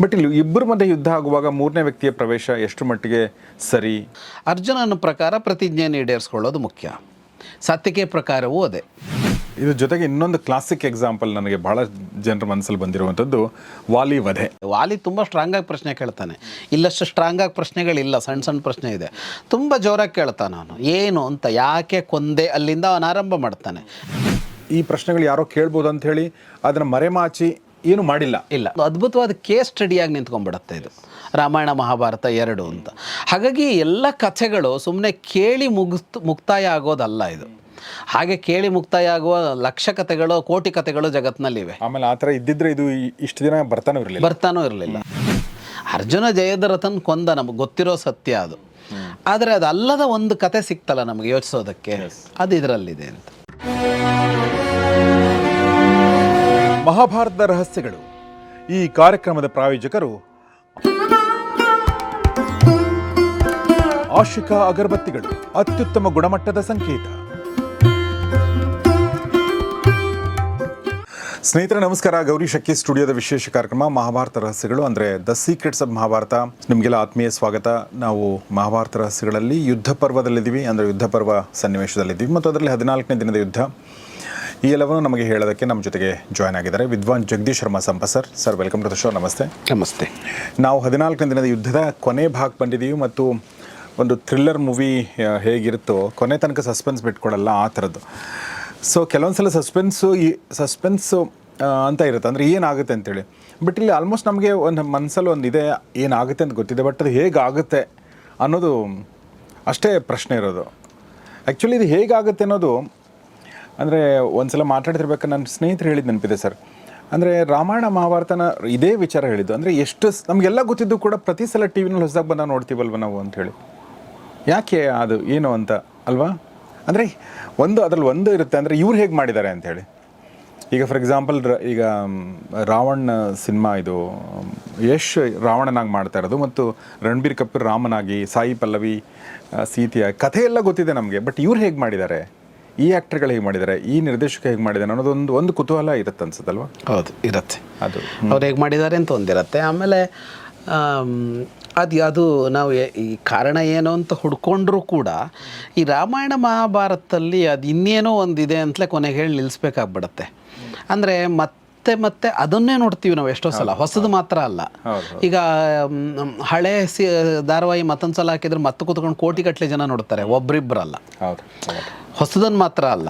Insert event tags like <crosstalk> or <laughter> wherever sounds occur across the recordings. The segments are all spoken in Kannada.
ಬಟ್ ಇಲ್ಲಿ ಇಬ್ಬರ ಮಧ್ಯೆ ಯುದ್ಧ ಆಗುವಾಗ ಮೂರನೇ ವ್ಯಕ್ತಿಯ ಪ್ರವೇಶ ಎಷ್ಟು ಮಟ್ಟಿಗೆ ಸರಿ? ಅರ್ಜುನನ ಪ್ರಕಾರ ಪ್ರತಿಜ್ಞೆಯನ್ನು ಈಡೇರಿಸ್ಕೊಳ್ಳೋದು ಮುಖ್ಯ. ಸತ್ಯಕ್ಕೆ ಪ್ರಕಾರವೂ ಅದೇ. ಇದ್ರ ಜೊತೆಗೆ ಇನ್ನೊಂದು ಕ್ಲಾಸಿಕ್ ಎಕ್ಸಾಂಪಲ್ ನನಗೆ ಬಹಳ ಜನರ ಮನಸ್ಸಲ್ಲಿ ಬಂದಿರುವಂಥದ್ದು ವಾಲಿ ವಧೆ ವಾಲಿ ತುಂಬ ಸ್ಟ್ರಾಂಗ್ ಆಗಿ ಪ್ರಶ್ನೆ ಕೇಳ್ತಾನೆ. ಇಲ್ಲಷ್ಟು ಸ್ಟ್ರಾಂಗ್ ಆಗಿ ಪ್ರಶ್ನೆಗಳಿಲ್ಲ ಸಣ್ಣ ಸಣ್ಣ ಪ್ರಶ್ನೆ ಇದೆ. ತುಂಬ ಜೋರಾಗಿ ಕೇಳ್ತಾನೆ ಅವನು ಏನು ಅಂತ ಯಾಕೆ ಕೊಂದೆ ಅಲ್ಲಿಂದ ಅವನು ಆರಂಭ ಮಾಡ್ತಾನೆ? ಈ ಪ್ರಶ್ನೆಗಳು ಯಾರೋ ಕೇಳ್ಬೋದು ಅಂತ ಹೇಳಿ ಅದನ್ನು ಮರೆಮಾಚಿ ಏನು ಮಾಡಿಲ್ಲ. ಇಲ್ಲ. ಅದು ಅದ್ಭುತವಾದ ಕೇಸ್ ಸ್ಟಡಿಯಾಗಿ ನಿಂತ್ಕೊಂಡ್ಬಿಡತ್ತೆ ಇದು. ರಾಮಾಯಣ ಮಹಾಭಾರತ ಎರಡು ಅಂತ. ಹಾಗಾಗಿ ಎಲ್ಲ ಕಥೆಗಳು ಸುಮ್ಮನೆ ಕೇಳಿ ಮುಗಿಸ್ತು ಮುಕ್ತಾಯ ಆಗೋದಲ್ಲ ಇದು. ಹಾಗೆ ಕೇಳಿ ಮುಕ್ತಾಯ ಆಗುವ ಲಕ್ಷ ಕಥೆಗಳು ಕೋಟಿ ಕಥೆಗಳು ಜಗತ್ತಿನಲ್ಲಿವೆ ಆಮೇಲೆ ಆ ಥರ ಇದ್ದಿದ್ರೆ ಇದು ಇಷ್ಟು ದಿನ ಬರ್ತಾನೂ ಇರಲಿಲ್ಲ. ಬರ್ತಾನೂ ಇರಲಿಲ್ಲ. ಅರ್ಜುನ ಜಯದ್ರಥನ್ ಕೊಂದ ನಮಗೆ ಗೊತ್ತಿರೋ ಸತ್ಯ ಅದು. ಆದರೆ ಅದಲ್ಲದ ಒಂದು ಕತೆ ಸಿಕ್ತಲ್ಲ ನಮಗೆ ಯೋಚಿಸೋದಕ್ಕೆ. ಅದು ಇದರಲ್ಲಿದೆ ಅಂತ. ಮಹಾಭಾರತದ ರಹಸ್ಯಗಳು. ಈ ಕಾರ್ಯಕ್ರಮದ ಪ್ರಾಯೋಜಕರು ಆಶಿಕಾ ಅಗರಬತ್ತಿಗಳು, ಅತ್ಯುತ್ತಮ ಗುಣಮಟ್ಟದ ಸಂಕೇತ. ಸ್ನೇಹಿತರೆ, ನಮಸ್ಕಾರ. ಗೌರಿ ಶಕ್ಕಿ ಸ್ಟುಡಿಯೋದ ವಿಶೇಷ ಕಾರ್ಯಕ್ರಮ, ಮಹಾಭಾರತ ರಹಸ್ಯಗಳು, ಅಂದರೆ ದ ಸೀಕ್ರೆಟ್ಸ್ ಆಫ್ ಮಹಾಭಾರತ ನಿಮಗೆಲ್ಲ ಆತ್ಮೀಯ ಸ್ವಾಗತ. ನಾವು ಮಹಾಭಾರತ ರಹಸ್ಯಗಳಲ್ಲಿ ಯುದ್ಧ ಪರ್ವದಲ್ಲಿದ್ದೀವಿ, ಅಂದರೆ ಯುದ್ಧ ಪರ್ವ ಸನ್ನಿವೇಶದಲ್ಲಿದ್ದೀವಿ, ಮತ್ತು ಅದರಲ್ಲಿ ಹದಿನಾಲ್ಕನೇ ದಿನದ ಯುದ್ಧ. ಈ ಎಲ್ಲವನ್ನು ನಮಗೆ ಹೇಳೋದಕ್ಕೆ ನಮ್ಮ ಜೊತೆಗೆ ಜಾಯ್ನ್ ಆಗಿದ್ದಾರೆ ವಿದ್ವಾನ್ Jagadish Sharma Sampa sir sir welcome to the show ನಮಸ್ತೆ. ನಮಸ್ತೆ. ನಾವು ಹದಿನಾಲ್ಕನೇ ದಿನದ ಯುದ್ಧದ ಕೊನೆ ಭಾಗ ಬಂದಿದ್ದೀವಿ ಮತ್ತು ಒಂದು ಥ್ರಿಲ್ಲರ್ ಮೂವಿ ಹೇಗಿರುತ್ತೋ ಕೊನೆ ತನಕ ಸಸ್ಪೆನ್ಸ್ ಬಿಟ್ಕೊಡಲ್ಲ ಆ ಥರದ್ದು. ಸೊ ಕೆಲವೊಂದು ಸಲ ಸಸ್ಪೆನ್ಸು ಈ ಸಸ್ಪೆನ್ಸು ಅಂತ ಇರುತ್ತೆ. ಅಂದರೆ ಏನಾಗುತ್ತೆ ಅಂತೇಳಿ. ಬಟ್ ಇಲ್ಲಿ ಆಲ್ಮೋಸ್ಟ್ ನಮಗೆ ಒಂದು ಮನಸ್ಸಲ್ಲಿ ಒಂದು ಇದೆ ಏನಾಗುತ್ತೆ ಅಂತ ಗೊತ್ತಿದೆ. ಬಟ್ ಅದು ಹೇಗಾಗುತ್ತೆ ಅನ್ನೋದು ಅಷ್ಟೇ ಪ್ರಶ್ನೆ ಇರೋದು. ಆ್ಯಕ್ಚುಲಿ ಇದು ಹೇಗಾಗುತ್ತೆ ಅನ್ನೋದು ಅಂದರೆ ಒಂದ್ಸಲ ಮಾತಾಡ್ತಿರ್ಬೇಕು ನನ್ನ ಸ್ನೇಹಿತರು ಹೇಳಿದ್ದು ನೆನಪಿದೆ ಸರ್. ಅಂದರೆ ರಾಮಾಯಣ ಮಹಾಭಾರತನ ಇದೇ ವಿಚಾರ ಹೇಳಿದ್ದು. ಅಂದರೆ ಎಷ್ಟು ನಮಗೆಲ್ಲ ಗೊತ್ತಿದ್ದು ಕೂಡ ಪ್ರತಿ ಸಲ ಟಿ ವಿನಲ್ಲಿ ಹೊಸದಾಗಿ ಬಂದಾಗ ನೋಡ್ತೀವಲ್ವ ನಾವು ಅಂಥೇಳಿ ಯಾಕೆ ಅದು ಏನು ಅಂತ ಅಲ್ವಾ? ಅಂದರೆ ಒಂದು ಅದರಲ್ಲಿ ಒಂದು ಇರುತ್ತೆ. ಅಂದರೆ ಇವ್ರು ಹೇಗೆ ಮಾಡಿದ್ದಾರೆ ಅಂಥೇಳಿ ಈಗ ಫಾರ್ ಎಕ್ಸಾಂಪಲ್ ಈಗ ರಾವಣ ಸಿನಿಮಾ ಇದು ಯಶ್ ರಾವಣನಾಗಿ ಮಾಡ್ತಾ ಇರೋದು ಮತ್ತು ರಣಬೀರ್ ಕಪೂರ್ ರಾಮನಾಗಿ, ಸಾಯಿ ಪಲ್ಲವಿ ಸೀತೆಯ ಕಥೆ ಎಲ್ಲ ಗೊತ್ತಿದೆ ನಮಗೆ. ಬಟ್ ಇವ್ರು ಹೇಗೆ ಮಾಡಿದ್ದಾರೆ? ಈ ಆ್ಯಕ್ಟರ್ಗಳು ಹೇಗೆ ಮಾಡಿದ್ದಾರೆ ಈ ನಿರ್ದೇಶಕ ಹೇಗೆ ಮಾಡಿದ್ದಾರೆ ಅನ್ನೋದೊಂದು ಒಂದು ಕುತೂಹಲ ಇರುತ್ತೆ ಅನ್ಸುತ್ತಲ್ವಾ? ಹೌದು ಇರುತ್ತೆ. ಅದು ಅವ್ರು ಹೇಗೆ ಮಾಡಿದ್ದಾರೆ ಅಂತ ಒಂದಿರತ್ತೆ ಆಮೇಲೆ ಆಮ್, ಅದು ಅದು ನಾವು ಈ ಕಾರಣ ಏನು ಅಂತ ಹುಡ್ಕೊಂಡ್ರೂ ಕೂಡ ಈ ರಾಮಾಯಣ ಮಹಾಭಾರತದಲ್ಲಿ ಅದು ಇನ್ನೇನೋ ಒಂದಿದೆ ಅಂತಲೇ ಕೊನೆಗೆ ಹೇಳಿ ನಿಲ್ಲಿಸ್ಬೇಕಾಗ್ಬಿಡತ್ತೆ ಅಂದರೆ ಮತ್ತೆ ಮತ್ತೆ ಮತ್ತೆ ಅದನ್ನೇ ನೋಡ್ತೀವಿ ನಾವು ಎಷ್ಟೋ ಸಲ. ಹೊಸದು ಮಾತ್ರ ಅಲ್ಲ. ಈಗ ಹಳೆ ಸಿ ಧಾರಾವಾಹಿ ಮತ್ತೊಂದು ಸಲ ಹಾಕಿದ್ರೆ ಮತ್ತೆ ಕೂತ್ಕೊಂಡು ಕೋಟಿಗಟ್ಟಲೆ ಜನ ನೋಡ್ತಾರೆ ಒಬ್ರಿಬ್ಬರಲ್ಲ ಹೊಸದನ್ನು ಮಾತ್ರ ಅಲ್ಲ.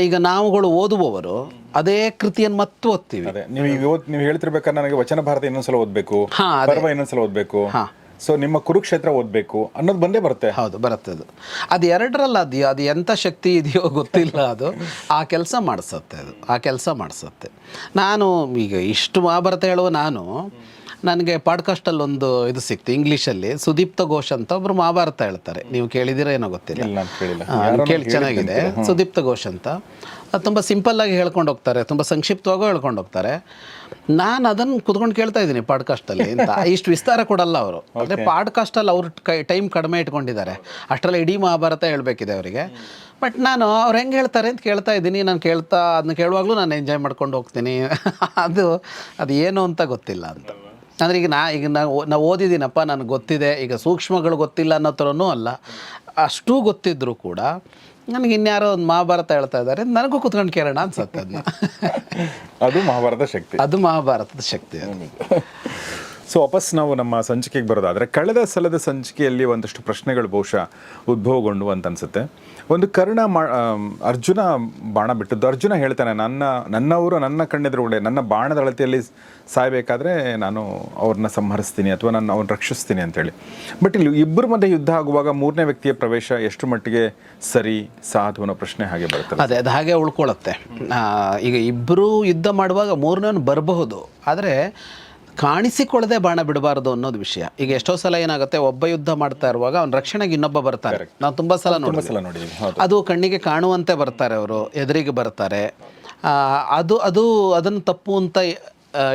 ಈಗ ನಾವುಗಳು ಓದುವವರು ಅದೇ ಕೃತಿಯನ್ನು ಮತ್ತೆ ಓದ್ತೀವಿ. ಅದೇ ನೀವು ನೀವು ಹೇಳ್ತಿರ್ಬೇಕಾದ್ರೆ ನನಗೆ ವಚನ ಭಾರತ ಇನ್ನೊಂದ್ಸಲ ಓದಬೇಕು ಹಾ, ಅದೇ. ಪರ್ವ ಇನ್ನೊಂದ್ಸಲ ಓದ್ಬೇಕು. ಹಾ. ಸೊ ನಿಮ್ಮ ಕುರುಕ್ಷೇತ್ರ ಓದಬೇಕು ಅನ್ನೋದು ಬಂದೇ ಬರುತ್ತೆ. ಹೌದು, ಬರುತ್ತೆ ಅದು. ಅದು ಎರಡರಲ್ಲ, ಅದು ಅದು ಎಂಥ ಶಕ್ತಿ ಇದೆಯೋ ಗೊತ್ತಿಲ್ಲ ಅದು. ಆ ಕೆಲಸ ಮಾಡಿಸುತ್ತೆ ಅದು. ಆ ಕೆಲಸ ಮಾಡಿಸುತ್ತೆ. ನಾನು ಈಗ ಇಷ್ಟು ಮಹಾಭಾರತ ಹೇಳುವ ನಾನು ನನಗೆ ಪಾಡ್ಕಾಸ್ಟಲ್ಲಿ ಒಂದು ಇದು ಸಿಕ್ತು ಇಂಗ್ಲೀಷಲ್ಲಿ ಸುದೀಪ್ತ ಘೋಷ್ ಅಂತ ಒಬ್ರು ಮಹಾಭಾರತ ಹೇಳ್ತಾರೆ. ನೀವು ಕೇಳಿದಿರ ಏನೋ ಗೊತ್ತಿಲ್ಲ. ಕೇಳಿ ಚೆನ್ನಾಗಿದೆ. ಸುದೀಪ್ತ ಘೋಷ್ ಅಂತ. ಅದು ತುಂಬ ಸಿಂಪಲ್ಲಾಗಿ ಹೇಳ್ಕೊಂಡು ಹೋಗ್ತಾರೆ ತುಂಬ ಸಂಕ್ಷಿಪ್ತವಾಗೂ ಹೇಳ್ಕೊಂಡು ಹೋಗ್ತಾರೆ. ನಾನು ಅದನ್ನು ಕುತ್ಕೊಂಡು ಕೇಳ್ತಾ ಇದ್ದೀನಿ ಪಾಡ್ಕಾಸ್ಟಲ್ಲಿ ಅಂತ. ಇಷ್ಟು ವಿಸ್ತಾರ ಕೊಡಲ್ಲ ಅವರು. ಅಂದರೆ ಪಾಡ್ಕಾಸ್ಟಲ್ಲಿ ಅವ್ರ ಕೈ ಟೈಮ್ ಕಡಿಮೆ ಇಟ್ಕೊಂಡಿದ್ದಾರೆ. ಅಷ್ಟರಲ್ಲಿ ಇಡೀ ಮಹಾಭಾರತ ಹೇಳಬೇಕಿದೆ ಅವರಿಗೆ. ಬಟ್ ನಾನು ಅವ್ರು ಹೆಂಗೆ ಹೇಳ್ತಾರೆ ಅಂತ ಕೇಳ್ತಾ ಇದ್ದೀನಿ. ನಾನು ಕೇಳ್ತಾ ಅದನ್ನ ಕೇಳುವಾಗಲೂ ನಾನು ಎಂಜಾಯ್ ಮಾಡ್ಕೊಂಡು ಹೋಗ್ತೀನಿ. <laughs> ಅದು ಅದು ಏನು ಅಂತ ಗೊತ್ತಿಲ್ಲ ಅಂತ. ಅಂದರೆ ಈಗ ನಾ ಈಗ ನಾ ನಾ ಓದಿದ್ದೀನಪ್ಪ ನನಗೆ ಗೊತ್ತಿದೆ ಈಗ ಸೂಕ್ಷ್ಮಗಳು ಗೊತ್ತಿಲ್ಲ ಅನ್ನೋ ಥರನೂ ಅಲ್ಲ. ಅಷ್ಟೂ ಗೊತ್ತಿದ್ದರೂ ಕೂಡ ನನಗೆ ಇನ್ಯಾರೋ ಒಂದು ಮಹಾಭಾರತ ಹೇಳ್ತಾ ಇದ್ದಾರೆ ನನಗೂ ಕುತ್ಕೊಂಡು ಕೇಳೋಣ ಅನ್ಸುತ್ತೆ ಅದನ್ನ ಅದು ಮಹಾಭಾರತ ಶಕ್ತಿ. ಅದು ಮಹಾಭಾರತದ ಶಕ್ತಿ ಅದು. ಸೊ ವಾಪಸ್ ನಾವು ನಮ್ಮ ಸಂಚಿಕೆಗೆ ಬರೋದಾದರೆ, ಕಳೆದ ಸಲದ ಸಂಚಿಕೆಯಲ್ಲಿ ಒಂದಷ್ಟು ಪ್ರಶ್ನೆಗಳು ಬಹುಶಃ ಉದ್ಭವಗೊಂಡು ಅಂತ ಅನ್ಸುತ್ತೆ. ಒಂದು ಕರ್ಣ ಮಾ ಅರ್ಜುನ ಬಾಣ ಬಿಟ್ಟದ್ದು. ಅರ್ಜುನ ಹೇಳ್ತಾನೆ, ನನ್ನ, ನನ್ನವರು ನನ್ನ ಕಣ್ಣೆದುರುಗಡೆ ನನ್ನ ಬಾಣದ ಅಳತೆಯಲ್ಲಿ ಸಾಯಬೇಕಾದ್ರೆ ನಾನು ಅವ್ರನ್ನ ಸಂಹರಿಸ್ತೀನಿ ಅಥವಾ ನಾನು ಅವ್ರನ್ನ ರಕ್ಷಿಸ್ತೀನಿ ಅಂತೇಳಿ ಬಟ್ ಇಲ್ಲಿ ಇಬ್ಬರ ಮಧ್ಯೆ ಯುದ್ಧ ಆಗುವಾಗ ಮೂರನೇ ವ್ಯಕ್ತಿಯ ಪ್ರವೇಶ ಎಷ್ಟು ಮಟ್ಟಿಗೆ ಸರಿ, ಸಾಧು ಅನ್ನೋ ಪ್ರಶ್ನೆ ಹಾಗೆ ಬರುತ್ತೆ ಅದೇ, ಅದು ಹಾಗೆ ಉಳ್ಕೊಳ್ಳುತ್ತೆ. ಈಗ ಇಬ್ಬರು ಯುದ್ಧ ಮಾಡುವಾಗ ಮೂರನೇ ಬರಬಹುದು. ಆದರೆ ಕಾಣಿಸಿಕೊಳ್ಳದೆ ಬಾಣ ಬಿಡಬಾರ್ದು ಅನ್ನೋದು ವಿಷಯ. ಈಗ ಎಷ್ಟೋ ಸಲ ಏನಾಗುತ್ತೆ ಒಬ್ಬ ಯುದ್ಧ ಮಾಡ್ತಾ ಇರುವಾಗ ಅವ್ನ ರಕ್ಷಣೆಗೆ ಇನ್ನೊಬ್ಬ ಬರ್ತಾರೆ. ನಾವು ತುಂಬ ಸಲ ನೋಡಿ ಸಲ ನೋಡಿದ್ದೀವಿ ಅದು ಕಣ್ಣಿಗೆ ಕಾಣುವಂತೆ ಬರ್ತಾರೆ ಅವರು ಎದುರಿಗೆ ಬರ್ತಾರೆ. ಅದು ಅದು ಅದನ್ನು ತಪ್ಪು ಅಂತ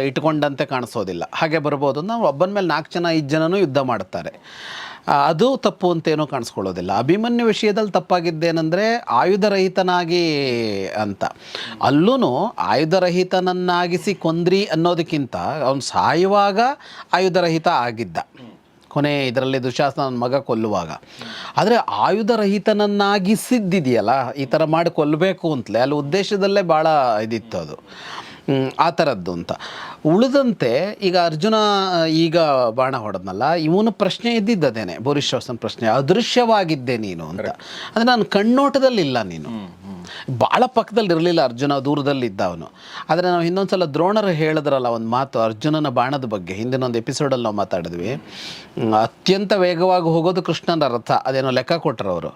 ಇಟ್ಕೊಂಡಂತೆ ಕಾಣಿಸೋದಿಲ್ಲ. ಹಾಗೆ ಬರ್ಬೋದು. ನಾವು ಒಬ್ಬನ ಮೇಲೆ ನಾಲ್ಕು ಜನ ಐದು ಜನನೂ ಯುದ್ಧ ಮಾಡ್ತಾರೆ. ಅದು ತಪ್ಪು ಅಂತೇನೂ ಕಾಣಿಸ್ಕೊಳ್ಳೋದಿಲ್ಲ. ಅಭಿಮನ್ಯು ವಿಷಯದಲ್ಲಿ ತಪ್ಪಾಗಿದ್ದೇನೆಂದರೆ ಆಯುಧರಹಿತನಾಗಿ ಅಂತ. ಅಲ್ಲೂ ಆಯುಧರಹಿತನನ್ನಾಗಿಸಿ ಕೊಂದ್ರಿ ಅನ್ನೋದಕ್ಕಿಂತ ಅವನು ಸಾಯುವಾಗ ಆಯುಧರಹಿತ ಆಗಿದ್ದ. ಕೊನೆ ಇದರಲ್ಲಿ ದುಶಾಸನ ಮಗ ಕೊಲ್ಲುವಾಗ. ಆದರೆ ಆಯುಧರಹಿತನನ್ನಾಗಿಸಿದ್ದಿದೆಯಲ್ಲ, ಈ ಥರ ಮಾಡಿ ಕೊಲ್ಲಬೇಕು ಅಂತಲೇ, ಅಲ್ಲಿ ಉದ್ದೇಶದಲ್ಲೇ ಭಾಳ ಇದಿತ್ತು ಅದು. ಆ ಥರದ್ದು ಅಂತ. ಉಳಿದಂತೆ ಈಗ ಅರ್ಜುನ ಈಗ ಬಾಣ ಹೊಡೆದ್ನಲ್ಲ ಇವನು ಪ್ರಶ್ನೆ ಇದ್ದಿದ್ದೇನೆ ಭೂರಿಶ್ವಾಸನ ಪ್ರಶ್ನೆ ಅದೃಶ್ಯವಾಗಿದ್ದೆ ನೀನು ಅಂತ. ಅಂದರೆ ನಾನು ಕಣ್ಣೋಟದಲ್ಲಿಲ್ಲ ನೀನು. ಭಾಳ ಪಕ್ಕದಲ್ಲಿ ಇರಲಿಲ್ಲ ಅರ್ಜುನ ದೂರದಲ್ಲಿದ್ದ ಅವನು. ಆದರೆ ನಾವು ಇನ್ನೊಂದು ಸಲ ದ್ರೋಣರು ಹೇಳಿದ್ರಲ್ಲ ಒಂದು ಮಾತು ಅರ್ಜುನನ ಬಾಣದ ಬಗ್ಗೆ ಹಿಂದಿನ ಒಂದು ಎಪಿಸೋಡಲ್ಲಿ ನಾವು ಮಾತಾಡಿದ್ವಿ. ಅತ್ಯಂತ ವೇಗವಾಗಿ ಹೋಗೋದು ಕೃಷ್ಣನ ರಥ ಅದೇನೋ ಲೆಕ್ಕ ಕೊಟ್ಟರು ಅವರು.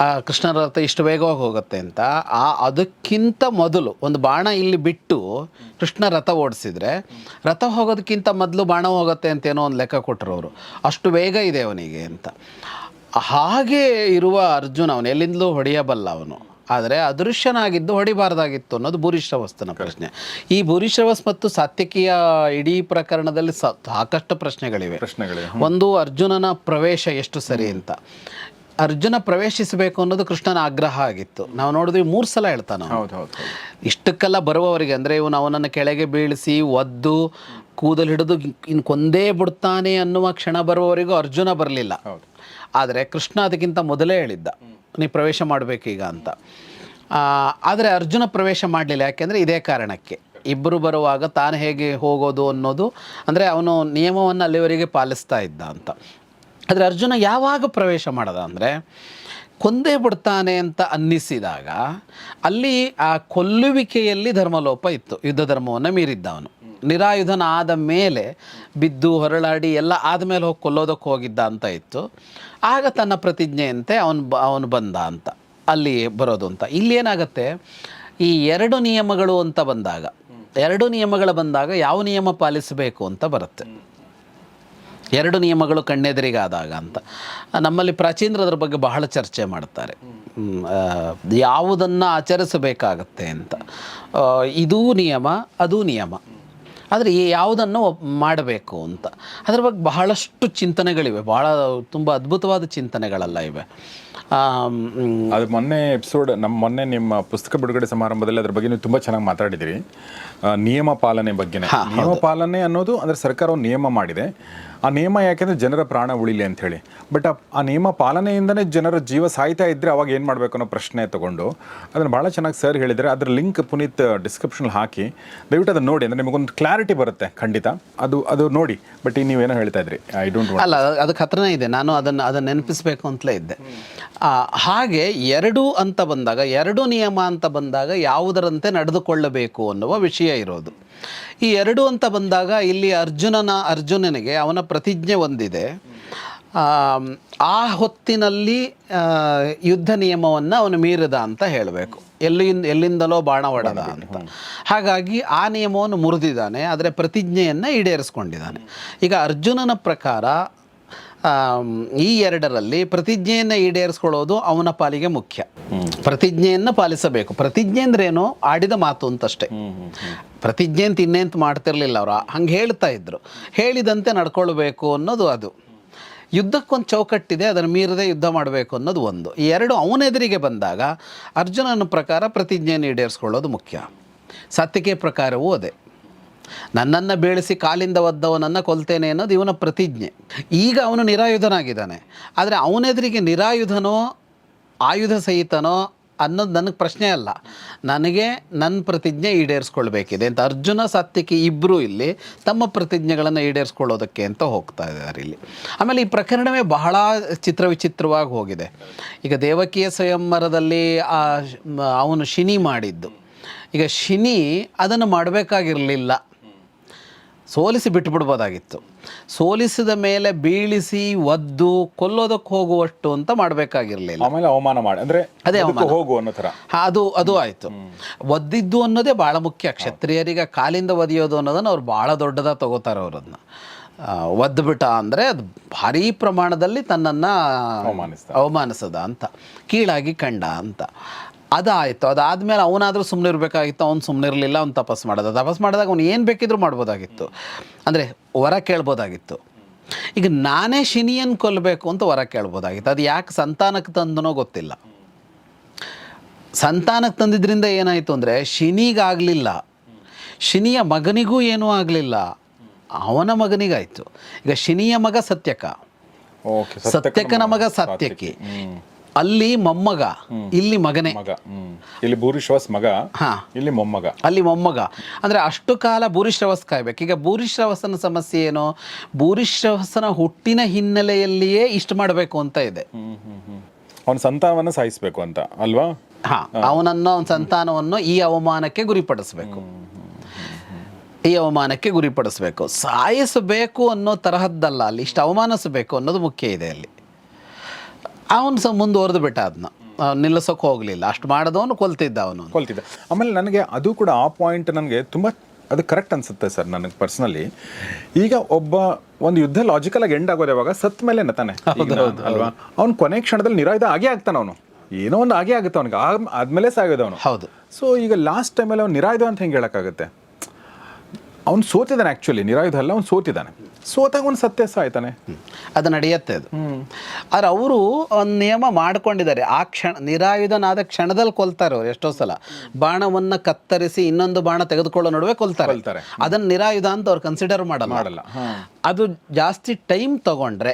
ಆ ಕೃಷ್ಣನ ರಥ ಇಷ್ಟು ವೇಗವಾಗಿ ಹೋಗುತ್ತೆ ಅಂತ ಆ ಅದಕ್ಕಿಂತ ಮೊದಲು ಒಂದು ಬಾಣ ಇಲ್ಲಿ ಬಿಟ್ಟು ಕೃಷ್ಣ ರಥ ಓಡಿಸಿದ್ರೆ ರಥ ಹೋಗೋದಕ್ಕಿಂತ ಮೊದಲು ಬಾಣ ಹೋಗುತ್ತೆ ಅಂತ ಏನೋ ಒಂದು ಲೆಕ್ಕ ಕೊಟ್ಟರು ಅವರು. ಅಷ್ಟು ವೇಗ ಇದೆ ಅವನಿಗೆ ಅಂತ. ಹಾಗೆ ಇರುವ ಅರ್ಜುನ ಅವನು ಎಲ್ಲಿಂದಲೂ ಹೊಡೆಯಬಲ್ಲ ಅವನು. ಆದರೆ ಅದೃಶ್ಯನಾಗಿದ್ದು ಹೊಡಿಬಾರ್ದಾಗಿತ್ತು ಅನ್ನೋದು ಭೂರಿಶ್ರವಸ್ತನ ಪ್ರಶ್ನೆ. ಈ ಭೂರಿಶ್ರವಸ್ ಮತ್ತು ಸಾತ್ಯಕೀಯ ಇಡೀ ಪ್ರಕರಣದಲ್ಲಿ ಸಾಕಷ್ಟು ಪ್ರಶ್ನೆಗಳಿವೆ. ಪ್ರಶ್ನೆಗಳಿವೆ. ಒಂದು ಅರ್ಜುನನ ಪ್ರವೇಶ ಎಷ್ಟು ಸರಿ ಅಂತ. ಅರ್ಜುನ ಪ್ರವೇಶಿಸಬೇಕು ಅನ್ನೋದು ಕೃಷ್ಣನ ಆಗ್ರಹ ಆಗಿತ್ತು. ನಾವು ನೋಡಿದ್ವಿ ಮೂರು ಸಲ ಹೇಳ್ತಾನೆ ಹೌದು ಹೌದು ಹೌದು. ಇಷ್ಟಕ್ಕೆಲ್ಲ ಬರುವವರಿಗೆ ಅಂದರೆ ಇವನು ಅವನನ್ನು ಕೆಳಗೆ ಬೀಳಿಸಿ ಒದ್ದು ಕೂದಲು ಹಿಡಿದು ಇನ್ನು ಕೊಂದೇ ಬಿಡ್ತಾನೆ ಅನ್ನುವ ಕ್ಷಣ ಬರುವವರೆಗೂ ಅರ್ಜುನ ಬರಲಿಲ್ಲ. ಆದರೆ ಕೃಷ್ಣ ಅದಕ್ಕಿಂತ ಮೊದಲೇ ಹೇಳಿದ್ದ ನೀ ಪ್ರವೇಶ ಮಾಡಬೇಕೀಗ ಅಂತ. ಆದರೆ ಅರ್ಜುನ ಪ್ರವೇಶ ಮಾಡಲಿಲ್ಲ. ಯಾಕೆಂದರೆ ಇದೇ ಕಾರಣಕ್ಕೆ. ಇಬ್ಬರು ಬರುವಾಗ ತಾನು ಹೇಗೆ ಹೋಗೋದು ಅನ್ನೋದು ಅಂದರೆ ಅವನು ನಿಯಮವನ್ನು ಅಲ್ಲಿವರೆಗೆ ಪಾಲಿಸ್ತಾ ಇದ್ದ ಅಂತ. ಆದರೆ ಅರ್ಜುನ ಯಾವಾಗ ಪ್ರವೇಶ ಮಾಡದ ಅಂದರೆ ಕೊಂದೇ ಬಿಡ್ತಾನೆ ಅಂತ ಅನ್ನಿಸಿದಾಗ ಅಲ್ಲಿ ಆ ಕೊಲ್ಲುವಿಕೆಯಲ್ಲಿ ಧರ್ಮಲೋಪ ಇತ್ತು. ಯುದ್ಧ ಧರ್ಮವನ್ನು ಮೀರಿದ್ದವನು. ನಿರಾಯುಧನ ಆದ ಮೇಲೆ ಬಿದ್ದು ಹೊರಳಾಡಿ ಎಲ್ಲ ಆದಮೇಲೆ ಹೋಗಿ ಕೊಲ್ಲೋದಕ್ಕೆ ಹೋಗಿದ್ದ ಅಂತ ಇತ್ತು. ಆಗ ತನ್ನ ಪ್ರತಿಜ್ಞೆಯಂತೆ ಅವನು ಬ, ಅವನು ಬಂದ ಅಂತ. ಅಲ್ಲಿ ಬರೋದು ಅಂತ. ಇಲ್ಲಿ ಏನಾಗುತ್ತೆ? ಈ ಎರಡು ನಿಯಮಗಳು ಅಂತ ಬಂದಾಗ. ಎರಡು ನಿಯಮಗಳು ಬಂದಾಗ ಯಾವ ನಿಯಮ ಪಾಲಿಸಬೇಕು ಅಂತ ಬರುತ್ತೆ. ಎರಡು ನಿಯಮಗಳು ಕಣ್ಣೆದರಿಗಾದಾಗ ಅಂತ. ನಮ್ಮಲ್ಲಿ ಪ್ರಾಚೀನರದ್ರ ಬಗ್ಗೆ ಬಹಳ ಚರ್ಚೆ ಮಾಡ್ತಾರೆ. ಯಾವುದನ್ನು ಆಚರಿಸಬೇಕಾಗತ್ತೆ ಅಂತ. ಇದೂ ನಿಯಮ, ಅದೂ ನಿಯಮ. ಆದರೆ ಯಾವುದನ್ನು ಮಾಡಬೇಕು ಅಂತ. ಅದ್ರ ಬಗ್ಗೆ ಬಹಳಷ್ಟು ಚಿಂತನೆಗಳಿವೆ. ಭಾಳ ತುಂಬ ಅದ್ಭುತವಾದ ಚಿಂತನೆಗಳೆಲ್ಲ ಇವೆ. ಅದು ಮೊನ್ನೆ ಎಪಿಸೋಡ್ ನಮ್ಮ ಮೊನ್ನೆ ನಿಮ್ಮ ಪುಸ್ತಕ ಬಿಡುಗಡೆ ಸಮಾರಂಭದಲ್ಲಿ ಅದ್ರ ಬಗ್ಗೆ ನೀವು ತುಂಬ ಚೆನ್ನಾಗಿ ಮಾತಾಡಿದಿರಿ. ನಿಯಮ ಪಾಲನೆ ಬಗ್ಗೆ ನಿಯಮ ಪಾಲನೆ ಅನ್ನೋದು ಅಂದರೆ ಸರ್ಕಾರ ಒಂದು ನಿಯಮ ಮಾಡಿದೆ. ಆ ನಿಯಮ ಯಾಕೆಂದ್ರೆ ಜನರ ಪ್ರಾಣ ಉಳಿಲಿ ಅಂತ ಹೇಳಿ. ಬಟ್ ಆ ನಿಯಮ ಪಾಲನೆಯಿಂದನೇ ಜನರ ಜೀವ ಸಾಯ್ತಾ ಇದ್ರೆ ಅವಾಗ ಏನು ಮಾಡಬೇಕು ಅನ್ನೋ ಪ್ರಶ್ನೆ ತಗೊಂಡು ಅದನ್ನು ಭಾಳ ಚೆನ್ನಾಗಿ ಸರ್ ಹೇಳಿದರೆ ಅದ್ರ ಲಿಂಕ್ ಪುನೀತ್ ಡಿಸ್ಕ್ರಿಪ್ಷನ್ ಹಾಕಿ. ದಯವಿಟ್ಟು ಅದನ್ನು ನೋಡಿ ಅಂದರೆ ನಿಮಗೊಂದು ಕ್ಲಾರಿಟಿ ಬರುತ್ತೆ ಖಂಡಿತ. ಅದು ಅದು ನೋಡಿ. ಬಟ್ ಈಗ ನೀವೇನೋ ಹೇಳ್ತಾ ಇದ್ರಿ. ಐ ಡೋಂಟ್ ಅಲ್ಲ ಅದಕ್ಕೆ ಹತ್ರನೇ ಇದೆ. ನಾನು ಅದನ್ನು ಅದನ್ನು ನೆನಪಿಸ್ಬೇಕು ಅಂತಲೇ ಇದ್ದೆ. ಹಾಗೆ ಎರಡು ಅಂತ ಬಂದಾಗ ಎರಡು ನಿಯಮ ಅಂತ ಬಂದಾಗ ಯಾವುದರಂತೆ ನಡೆದುಕೊಳ್ಳಬೇಕು ಅನ್ನುವ ವಿಷಯ ಇರೋದು. ಈ ಎರಡು ಅಂತ ಬಂದಾಗ ಇಲ್ಲಿ ಅರ್ಜುನನ ಅರ್ಜುನನಿಗೆ ಅವನ ಪ್ರತಿಜ್ಞೆ ಒಂದಿದೆ. ಆ ಹೊತ್ತಿನಲ್ಲಿ ಯುದ್ಧ ನಿಯಮವನ್ನು ಅವನು ಮೀರಿದ ಅಂತ ಹೇಳಬೇಕು. ಎಲ್ಲಿಂದ ಎಲ್ಲಿಂದಲೋ ಬಾಣ ಹೊಡೆದ ಅಂತ ಹಾಗಾಗಿ ಆ ನಿಯಮವನ್ನು ಮುರಿದಿದ್ದಾನೆ ಆದರೆ ಪ್ರತಿಜ್ಞೆಯನ್ನು ಈಡೇರಿಸ್ಕೊಂಡಿದ್ದಾನೆ. ಈಗ ಅರ್ಜುನನ ಪ್ರಕಾರ ಈ ಎರಡರಲ್ಲಿ ಪ್ರತಿಜ್ಞೆಯನ್ನು ಈಡೇರಿಸ್ಕೊಳ್ಳೋದು ಅವನ ಪಾಲಿಗೆ ಮುಖ್ಯ. ಪ್ರತಿಜ್ಞೆಯನ್ನು ಪಾಲಿಸಬೇಕು. ಪ್ರತಿಜ್ಞೆ ಅಂದ್ರೇನು? ಆಡಿದ ಮಾತು ಅಂತಷ್ಟೇ. ಪ್ರತಿಜ್ಞೆ ಅಂತ ಇನ್ನೇಂತ ಮಾಡ್ತಿರ್ಲಿಲ್ಲ ಅವರು. ಹಂಗೆ ಹೇಳ್ತಾ ಇದ್ರು. ಹೇಳಿದಂತೆ ನಡ್ಕೊಳ್ಬೇಕು ಅನ್ನೋದು ಅದು. ಯುದ್ಧಕ್ಕೊಂದು ಚೌಕಟ್ಟಿದೆ, ಅದನ್ನು ಮೀರದೆ ಯುದ್ಧ ಮಾಡಬೇಕು ಅನ್ನೋದು ಒಂದು. ಈ ಎರಡು ಅವನೆದುರಿಗೆ ಬಂದಾಗ ಅರ್ಜುನನ ಪ್ರಕಾರ ಪ್ರತಿಜ್ಞೆಯನ್ನು ಈಡೇರಿಸ್ಕೊಳ್ಳೋದು ಮುಖ್ಯ. ಸತ್ಯಕ್ಕೆ ಪ್ರಕಾರವೂ ಅದೇ. ನನ್ನನ್ನು ಬೀಳಿಸಿ ಕಾಲಿಂದ ಒದ್ದವನನ್ನು ಕೊಲ್ತೇನೆ ಅನ್ನೋದು ಇವನ ಪ್ರತಿಜ್ಞೆ. ಈಗ ಅವನು ನಿರಾಯುಧನಾಗಿದ್ದಾನೆ. ಆದರೆ ಅವನೆದುರಿಗೆ ನಿರಾಯುಧನೋ ಆಯುಧ ಸಹಿತನೋ ಅನ್ನೋದು ನನಗೆ ಪ್ರಶ್ನೆ ಅಲ್ಲ. ನನಗೆ ನನ್ನ ಪ್ರತಿಜ್ಞೆ ಈಡೇರಿಸ್ಕೊಳ್ಬೇಕಿದೆ ಅಂತ. ಅರ್ಜುನ ಸತ್ಯಕ್ಕೆ ಇಬ್ಬರೂ ಇಲ್ಲಿ ತಮ್ಮ ಪ್ರತಿಜ್ಞೆಗಳನ್ನು ಈಡೇರಿಸ್ಕೊಳ್ಳೋದಕ್ಕೆ ಅಂತ ಹೋಗ್ತಾ ಇದ್ದಾರೆ ಇಲ್ಲಿ. ಆಮೇಲೆ ಈ ಪ್ರಕರಣವೇ ಬಹಳ ಚಿತ್ರವಿಚಿತ್ರವಾಗಿ ಹೋಗಿದೆ. ಈಗ ದೇವಕೀಯ ಸ್ವಯಂವರದಲ್ಲಿ, ಆ ಅವನು ಶಿನಿ ಮಾಡಿದ್ದು. ಈಗ ಶಿನಿ ಅದನ್ನು ಮಾಡಬೇಕಾಗಿರಲಿಲ್ಲ. ಸೋಲಿಸಿ ಬಿಟ್ಟುಬಿಡ್ಬೋದಾಗಿತ್ತು ಸೋಲಿಸಿದ ಮೇಲೆ ಬೀಳಿಸಿ ಒದ್ದು ಕೊಲ್ಲೋದಕ್ಕೆ ಹೋಗುವಷ್ಟು ಅಂತ ಮಾಡಬೇಕಾಗಿರಲಿಲ್ಲ. ಆಮೇಲೆ ಅವಮಾನ ಮಾಡಿ ಅಂದರೆ ಅದೇ ಹೋಗು ಅನ್ನೋ ಥರ. ಅದು ಅದು ಆಯಿತು. ಒದ್ದಿದ್ದು ಅನ್ನೋದೇ ಭಾಳ ಮುಖ್ಯ. ಕ್ಷತ್ರಿಯರಿಗೆ ಕಾಲಿಂದ ಒದಿಯೋದು ಅನ್ನೋದನ್ನು ಅವ್ರು ಭಾಳ ದೊಡ್ಡದಾಗಿ ತಗೋತಾರೆ ಅವರನ್ನು ಒದ್ದುಬಿಟ್ಟ ಅಂದರೆ ಅದು ಭಾರೀ ಪ್ರಮಾಣದಲ್ಲಿ ತನ್ನನ್ನು ಅವಮಾನಿಸ್ತ ಅವಮಾನಿಸದ ಅಂತ ಕೀಳಾಗಿ ಕಂಡ ಅಂತ. ಅದಾಯಿತು. ಅದಾದಮೇಲೆ ಅವನಾದರೂ ಸುಮ್ಮನೆ ಇರಬೇಕಾಗಿತ್ತು ಅವ್ನು ಸುಮ್ಮನೆ ಇರಲಿಲ್ಲ ಅವ್ನು ತಪಸ್ ಮಾಡೋದು. ತಪಸ್ ಮಾಡಿದಾಗ ಅವ್ನು ಏನು ಬೇಕಿದ್ರು ಮಾಡ್ಬೋದಾಗಿತ್ತು. ಅಂದರೆ ವರ ಕೇಳ್ಬೋದಾಗಿತ್ತು. ಈಗ ನಾನೇ ಶಿನಿಯನ್ನು ಕೊಲ್ಲಬೇಕು ಅಂತ ವರ ಕೇಳ್ಬೋದಾಗಿತ್ತು. ಅದು ಯಾಕೆ ಸಂತಾನಕ್ಕೆ ತಂದನೋ ಗೊತ್ತಿಲ್ಲ. ಸಂತಾನಕ್ಕೆ ತಂದಿದ್ರಿಂದ ಏನಾಯಿತು ಅಂದರೆ ಶಿನಿಗಾಗಲಿಲ್ಲ. ಶಿನಿಯ ಮಗನಿಗೂ ಏನೂ ಆಗಲಿಲ್ಲ. ಅವನ ಮಗನಿಗಾಯಿತು. ಈಗ ಶಿನಿಯ ಮಗ ಸತ್ಯಕ. ಓಕೆ ಸತ್ಯಕನ ಮಗ ಸತ್ಯಕ್ಕೆ ಅಲ್ಲಿ ಮೊಮ್ಮಗ ಇಲ್ಲಿ ಮಗನೇ. ಮಗ ಹ್ಮ್. ಇಲ್ಲಿ ಭೂರಿಶ್ವಾಸ್ ಮಗ ಹಾ. ಇಲ್ಲಿ ಮೊಮ್ಮಗ. ಅಲ್ಲಿ ಮೊಮ್ಮಗ. ಅಂದರೆ ಅಷ್ಟು ಕಾಲ ಭೂರಿಶ್ರವಸ್ ಕಾಯ್ಬೇಕು. ಈಗ ಭೂರಿಶ್ರವಸನ ಸಮಸ್ಯೆ ಏನು? ಭೂರಿಶ್ರವಸನ ಹುಟ್ಟಿನ ಹಿನ್ನೆಲೆಯಲ್ಲಿಯೇ ಇಷ್ಟು ಮಾಡಬೇಕು ಅಂತ ಇದೆ. ಹ್ಮ್ ಹ್ಮ್ ಹ್ಮ್ ಅವನ ಸಂತಾನವನ್ನ ಸಾಯಿಸ್ಬೇಕು ಅಂತ ಅಲ್ವಾ? ಹಾ. ಅವನನ್ನು ಅವನ ಸಂತಾನವನ್ನು ಈ ಅವಮಾನಕ್ಕೆ ಗುರಿಪಡಿಸಬೇಕು. ಈ ಅವಮಾನಕ್ಕೆ ಗುರಿಪಡಿಸಬೇಕು. ಸಾಯಿಸಬೇಕು ಅನ್ನೋ ತರಹದ್ದಲ್ಲ ಅಲ್ಲಿ ಇಷ್ಟು ಅವಮಾನಿಸಬೇಕು ಅನ್ನೋದು ಮುಖ್ಯ ಇದೆ ಅಲ್ಲಿ. ಅವನು ಸಹ ಮುಂದುವರೆದು ಬಿಟ್ಟ ಅದನ್ನ ನಿಲ್ಲಿಸೋಕೆ ಹೋಗಲಿಲ್ಲ. ಅಷ್ಟು ಮಾಡಿದವನು ಕೊಲ್ತಿದ್ದ ಅವನು. ಕೊಲ್ತಿದ್ದ. ಆಮೇಲೆ ನನಗೆ ಅದು ಕೂಡ ಆ ಪಾಯಿಂಟ್ ನನಗೆ ತುಂಬ ಅದು ಕರೆಕ್ಟ್ ಅನಿಸುತ್ತೆ ಸರ್ ನನಗೆ ಪರ್ಸ್ನಲಿ ಈಗ ಒಬ್ಬ ಒಂದು ಯುದ್ಧ ಲಾಜಿಕಲ್ ಆಗಿ ಎಂಡ್ ಆಗೋದು ಯಾವಾಗ ಸತ್ ಮೇಲೆ ತಾನೆ. ಅಲ್ವಾ? ಅವ್ನು ಕೊನೆ ಕ್ಷಣದಲ್ಲಿ ನಿರಾಯುಧ ಆಗೇ ಆಗ್ತಾನೆ ಅವನು. ಏನೋ ಒಂದು ಆಗೇ ಆಗುತ್ತೆ ಅವನಿಗೆ. ಆದ್ಮೇಲೆ ಸಾಯೋದು ಅವನು. ಹೌದು. ಸೊ ಈಗ ಲಾಸ್ಟ್ ಟೈಮಲ್ಲಿ ಅವ್ನು ನಿರಾಯುಧ ಅಂತ ಹೆಂಗೆ ಹೇಳೋಕ್ಕಾಗುತ್ತೆ? ಅವ್ನು ಸೋತಿದ್ದಾನೆ ಆ್ಯಕ್ಚುಲಿ ನಿರಾಯುಧ ಅಲ್ಲ ಅವ್ನು ಸೋತಿದ್ದಾನೆ. ಸೋತಾಗ ಅವ್ನು ಸತ್ಯ ಸಾಯ್ತಾನೆ. ಅದು ನಡೆಯುತ್ತೆ ಅದು. ಆದ್ರೆ ಅವರು ಒಂದು ನಿಯಮ ಮಾಡ್ಕೊಂಡಿದ್ದಾರೆ. ಆ ಕ್ಷಣ ನಿರಾಯುಧನಾದ ಕ್ಷಣದಲ್ಲಿ ಕೊಲ್ತಾರೆ ಅವ್ರು ಎಷ್ಟೋ ಸಲ. ಬಾಣವನ್ನು ಕತ್ತರಿಸಿ ಇನ್ನೊಂದು ಬಾಣ ತೆಗೆದುಕೊಳ್ಳೋ ನಡುವೆ ಕೊಲ್ತಾರೆ. ಅದನ್ನ ನಿರಾಯುಧ ಅಂತ ಅವ್ರು ಕನ್ಸಿಡರ್ ಮಾಡಲ್ಲ. ಮಾಡಲ್ಲ. ಅದು ಜಾಸ್ತಿ ಟೈಮ್ ತಗೊಂಡ್ರೆ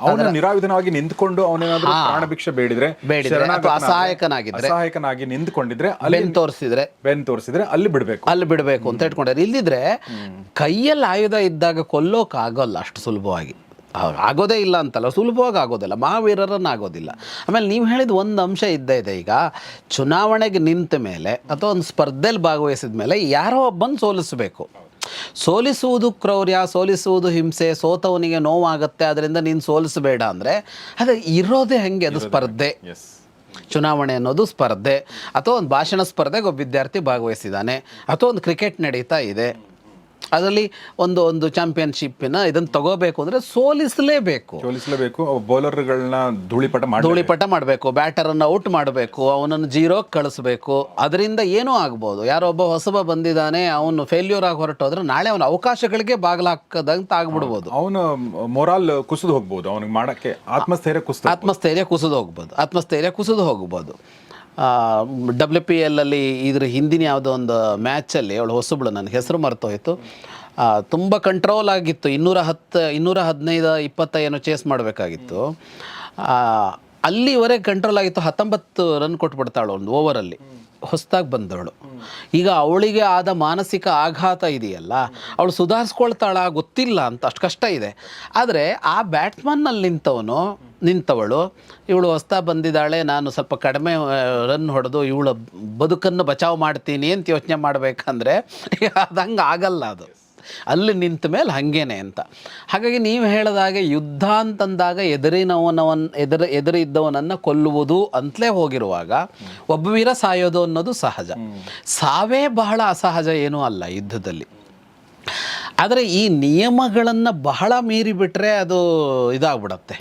ಅವನು ನಿರಾಯುಧನವಾಗಿ ನಿಂತ್ಕೊಂಡು ಅವನೇನಾದ್ರೂ ಭಿಕ್ಷೆ ಬೇಡಿದ್ರೆ ಬೇಡಿದ್ರೆ ಅಸಹಾಯಕನಾಗಿದ್ರೆ ಅಸಹಾಯಕನಾಗಿ ನಿಂತ್ಕೊಂಡಿದ್ರೆ ಅಲ್ಲಿ ಬೆನ್ ತೋರಿಸಿದ್ರೆ ಬೆನ್ ತೋರಿಸಿದ್ರೆ ಅಲ್ಲಿ ಬಿಡ್ಬೇಕು. ಅಲ್ಲಿ ಬಿಡಬೇಕು ಅಂತ ಇಟ್ಕೊಂಡ್ರೆ. ಇಲ್ಲಿದ್ರೆ ಕೈಯಲ್ಲಿ ಆಯುಧ ಇದ್ದಾಗ ಕೊಲ್ಲೋಕೆ ಆಗೋಲ್ಲ ಅಷ್ಟು ಸುಲಭವಾಗಿ. ಆಗೋದೇ ಇಲ್ಲ ಅಂತಲ್ಲ ಸುಲಭವಾಗಿ ಆಗೋದಿಲ್ಲ ಮಹಾವೀರರನ್ನು ಆಗೋದಿಲ್ಲ. ಆಮೇಲೆ ನೀವು ಹೇಳಿದ ಒಂದು ಅಂಶ ಇದ್ದೇ ಇದೆ ಈಗ ಚುನಾವಣೆಗೆ ನಿಂತ ಮೇಲೆ ಅಥವಾ ಒಂದು ಸ್ಪರ್ಧೆಯಲ್ಲಿ ಭಾಗವಹಿಸಿದ ಮೇಲೆ ಯಾರೋ ಒಬ್ಬನ ಸೋಲಿಸಬೇಕು. ಸೋಲಿಸುವುದು ಕ್ರೌರ್ಯ ಸೋಲಿಸುವುದು ಹಿಂಸೆ ಸೋತವನಿಗೆ ನೋವಾಗುತ್ತೆ ಅದರಿಂದ ನೀನು ಸೋಲಿಸಬೇಡ ಅಂದರೆ ಅದು ಇರೋದೇ ಹೆಂಗೆ? ಅದು ಸ್ಪರ್ಧೆ. ಚುನಾವಣೆ ಅನ್ನೋದು ಸ್ಪರ್ಧೆ. ಅಥವಾ ಒಂದು ಭಾಷಣ ಸ್ಪರ್ಧೆಗೆ ಒಬ್ಬ ವಿದ್ಯಾರ್ಥಿ ಭಾಗವಹಿಸಿದ್ದಾನೆ. ಅಥವಾ ಒಂದು ಕ್ರಿಕೆಟ್ ನಡೀತಾ ಇದೆ. ಅದರಲ್ಲಿ ಒಂದು ಒಂದು ಚಾಂಪಿಯನ್ಶಿಪ್ಪಿನ ಇದನ್ನು ತಗೋಬೇಕು ಅಂದರೆ ಸೋಲಿಸಲೇಬೇಕು. ಸೋಲಿಸಲೇಬೇಕು. ಬೌಲರ್ಗಳನ್ನ ಧೂಳಿಪಟ ಮಾಡಿ ಧೂಳಿಪಟ ಮಾಡಬೇಕು ಬ್ಯಾಟರನ್ನು ಔಟ್ ಮಾಡಬೇಕು ಅವನನ್ನು ಜೀರೋಗೆ ಕಳಿಸ್ಬೇಕು. ಅದರಿಂದ ಏನೂ ಆಗ್ಬೋದು. ಯಾರೋ ಒಬ್ಬ ಹೊಸಬ ಬಂದಿದ್ದಾನೆ ಅವನು ಫೇಲ್ಯೂರ್ ಆಗಿ ಹೊರಟೋದ್ರೆ ನಾಳೆ ಅವನ ಅವಕಾಶಗಳಿಗೆ ಬಾಗಿಲಾಕದಂತ ಆಗ್ಬಿಡ್ಬೋದು. ಅವನು ಮೊರಾಲ್ ಕುಸಿದು ಹೋಗ್ಬೋದು. ಅವನಿಗೆ ಮಾಡಕ್ಕೆ ಆತ್ಮಸ್ಥೈರ್ಯ ಕುಸಿದು ಆತ್ಮಸ್ಥೈರ್ಯ ಕುಸಿದು ಹೋಗ್ಬೋದು. ಆತ್ಮಸ್ಥೈರ್ಯ ಕುಸಿದು ಹೋಗ್ಬೋದು. ಡಬ್ಲ್ಯೂ ಪಿ ಎಲ್ಲಲ್ಲಿ ಇದ್ರ ಹಿಂದಿನ ಯಾವುದೋ ಒಂದು ಮ್ಯಾಚಲ್ಲಿ ಅವಳು ಹೊಸಬಳು ನನ್ನ ಹೆಸರು ಮರ್ತೋಯ್ತು. ತುಂಬ ಕಂಟ್ರೋಲ್ ಆಗಿತ್ತು. ಇನ್ನೂರ ಹತ್ತು, ಇನ್ನೂರ ಹದಿನೈದು ಇಪ್ಪತ್ತ ಏನೋ ಚೇಸ್ ಮಾಡಬೇಕಾಗಿತ್ತು ಅಲ್ಲಿವರೆಗೆ ಕಂಟ್ರೋಲ್ ಆಗಿತ್ತು. ಹತ್ತೊಂಬತ್ತು ರನ್ ಕೊಟ್ಬಿಡ್ತಾಳು ಒಂದು ಓವರಲ್ಲಿ ಹೊಸದಾಗಿ ಬಂದವಳು. ಈಗ ಅವಳಿಗೆ ಆದ ಮಾನಸಿಕ ಆಘಾತ ಇದೆಯಲ್ಲ, ಅವಳು ಸುಧಾರಿಸ್ಕೊಳ್ತಾಳ ಗೊತ್ತಿಲ್ಲ ಅಂತ ಅಷ್ಟು ಕಷ್ಟ ಇದೆ. ಆದರೆ ಆ ಬ್ಯಾಟ್ಸ್ಮನ್ನಲ್ಲಿ ನಿಂತವನು, ನಿಂತವಳು, ಇವಳು ಹೊಸ್ತಾ ಬಂದಿದ್ದಾಳೆ, ನಾನು ಸ್ವಲ್ಪ ಕಡಿಮೆ ರನ್ ಹೊಡೆದು ಇವಳ ಬದುಕನ್ನು ಬಚಾವ್ ಮಾಡ್ತೀನಿ ಅಂತ ಯೋಚನೆ ಮಾಡಬೇಕಂದ್ರೆ ಅದಂಗೆ ಆಗಲ್ಲ ಅದು. ಅಲ್ಲಿ ನಿಂತ ಮೇಲೆ ಹಾಗೇನೆ ಅಂತ. ಹಾಗಾಗಿ ನೀವು ಹೇಳಿದಾಗೆ ಯುದ್ಧ ಅಂತಂದಾಗ ಎದುರಿನವನವನ್ ಎದುರು ಎದುರಿದ್ದವನನ್ನು ಕೊಲ್ಲುವುದು ಅಂತಲೇ ಹೋಗಿರುವಾಗ ಒಬ್ಬ ವೀರ ಸಾಯೋದು ಅನ್ನೋದು ಸಹಜ. ಸಾವೇ ಬಹಳ ಅಸಹಜ ಏನೂ ಅಲ್ಲ ಯುದ್ಧದಲ್ಲಿ. ಆದರೆ ಈ ನಿಯಮಗಳನ್ನು ಬಹಳ ಮೀರಿಬಿಟ್ರೆ ಅದು ಇದಾಗ್ಬಿಡತ್ತೆ.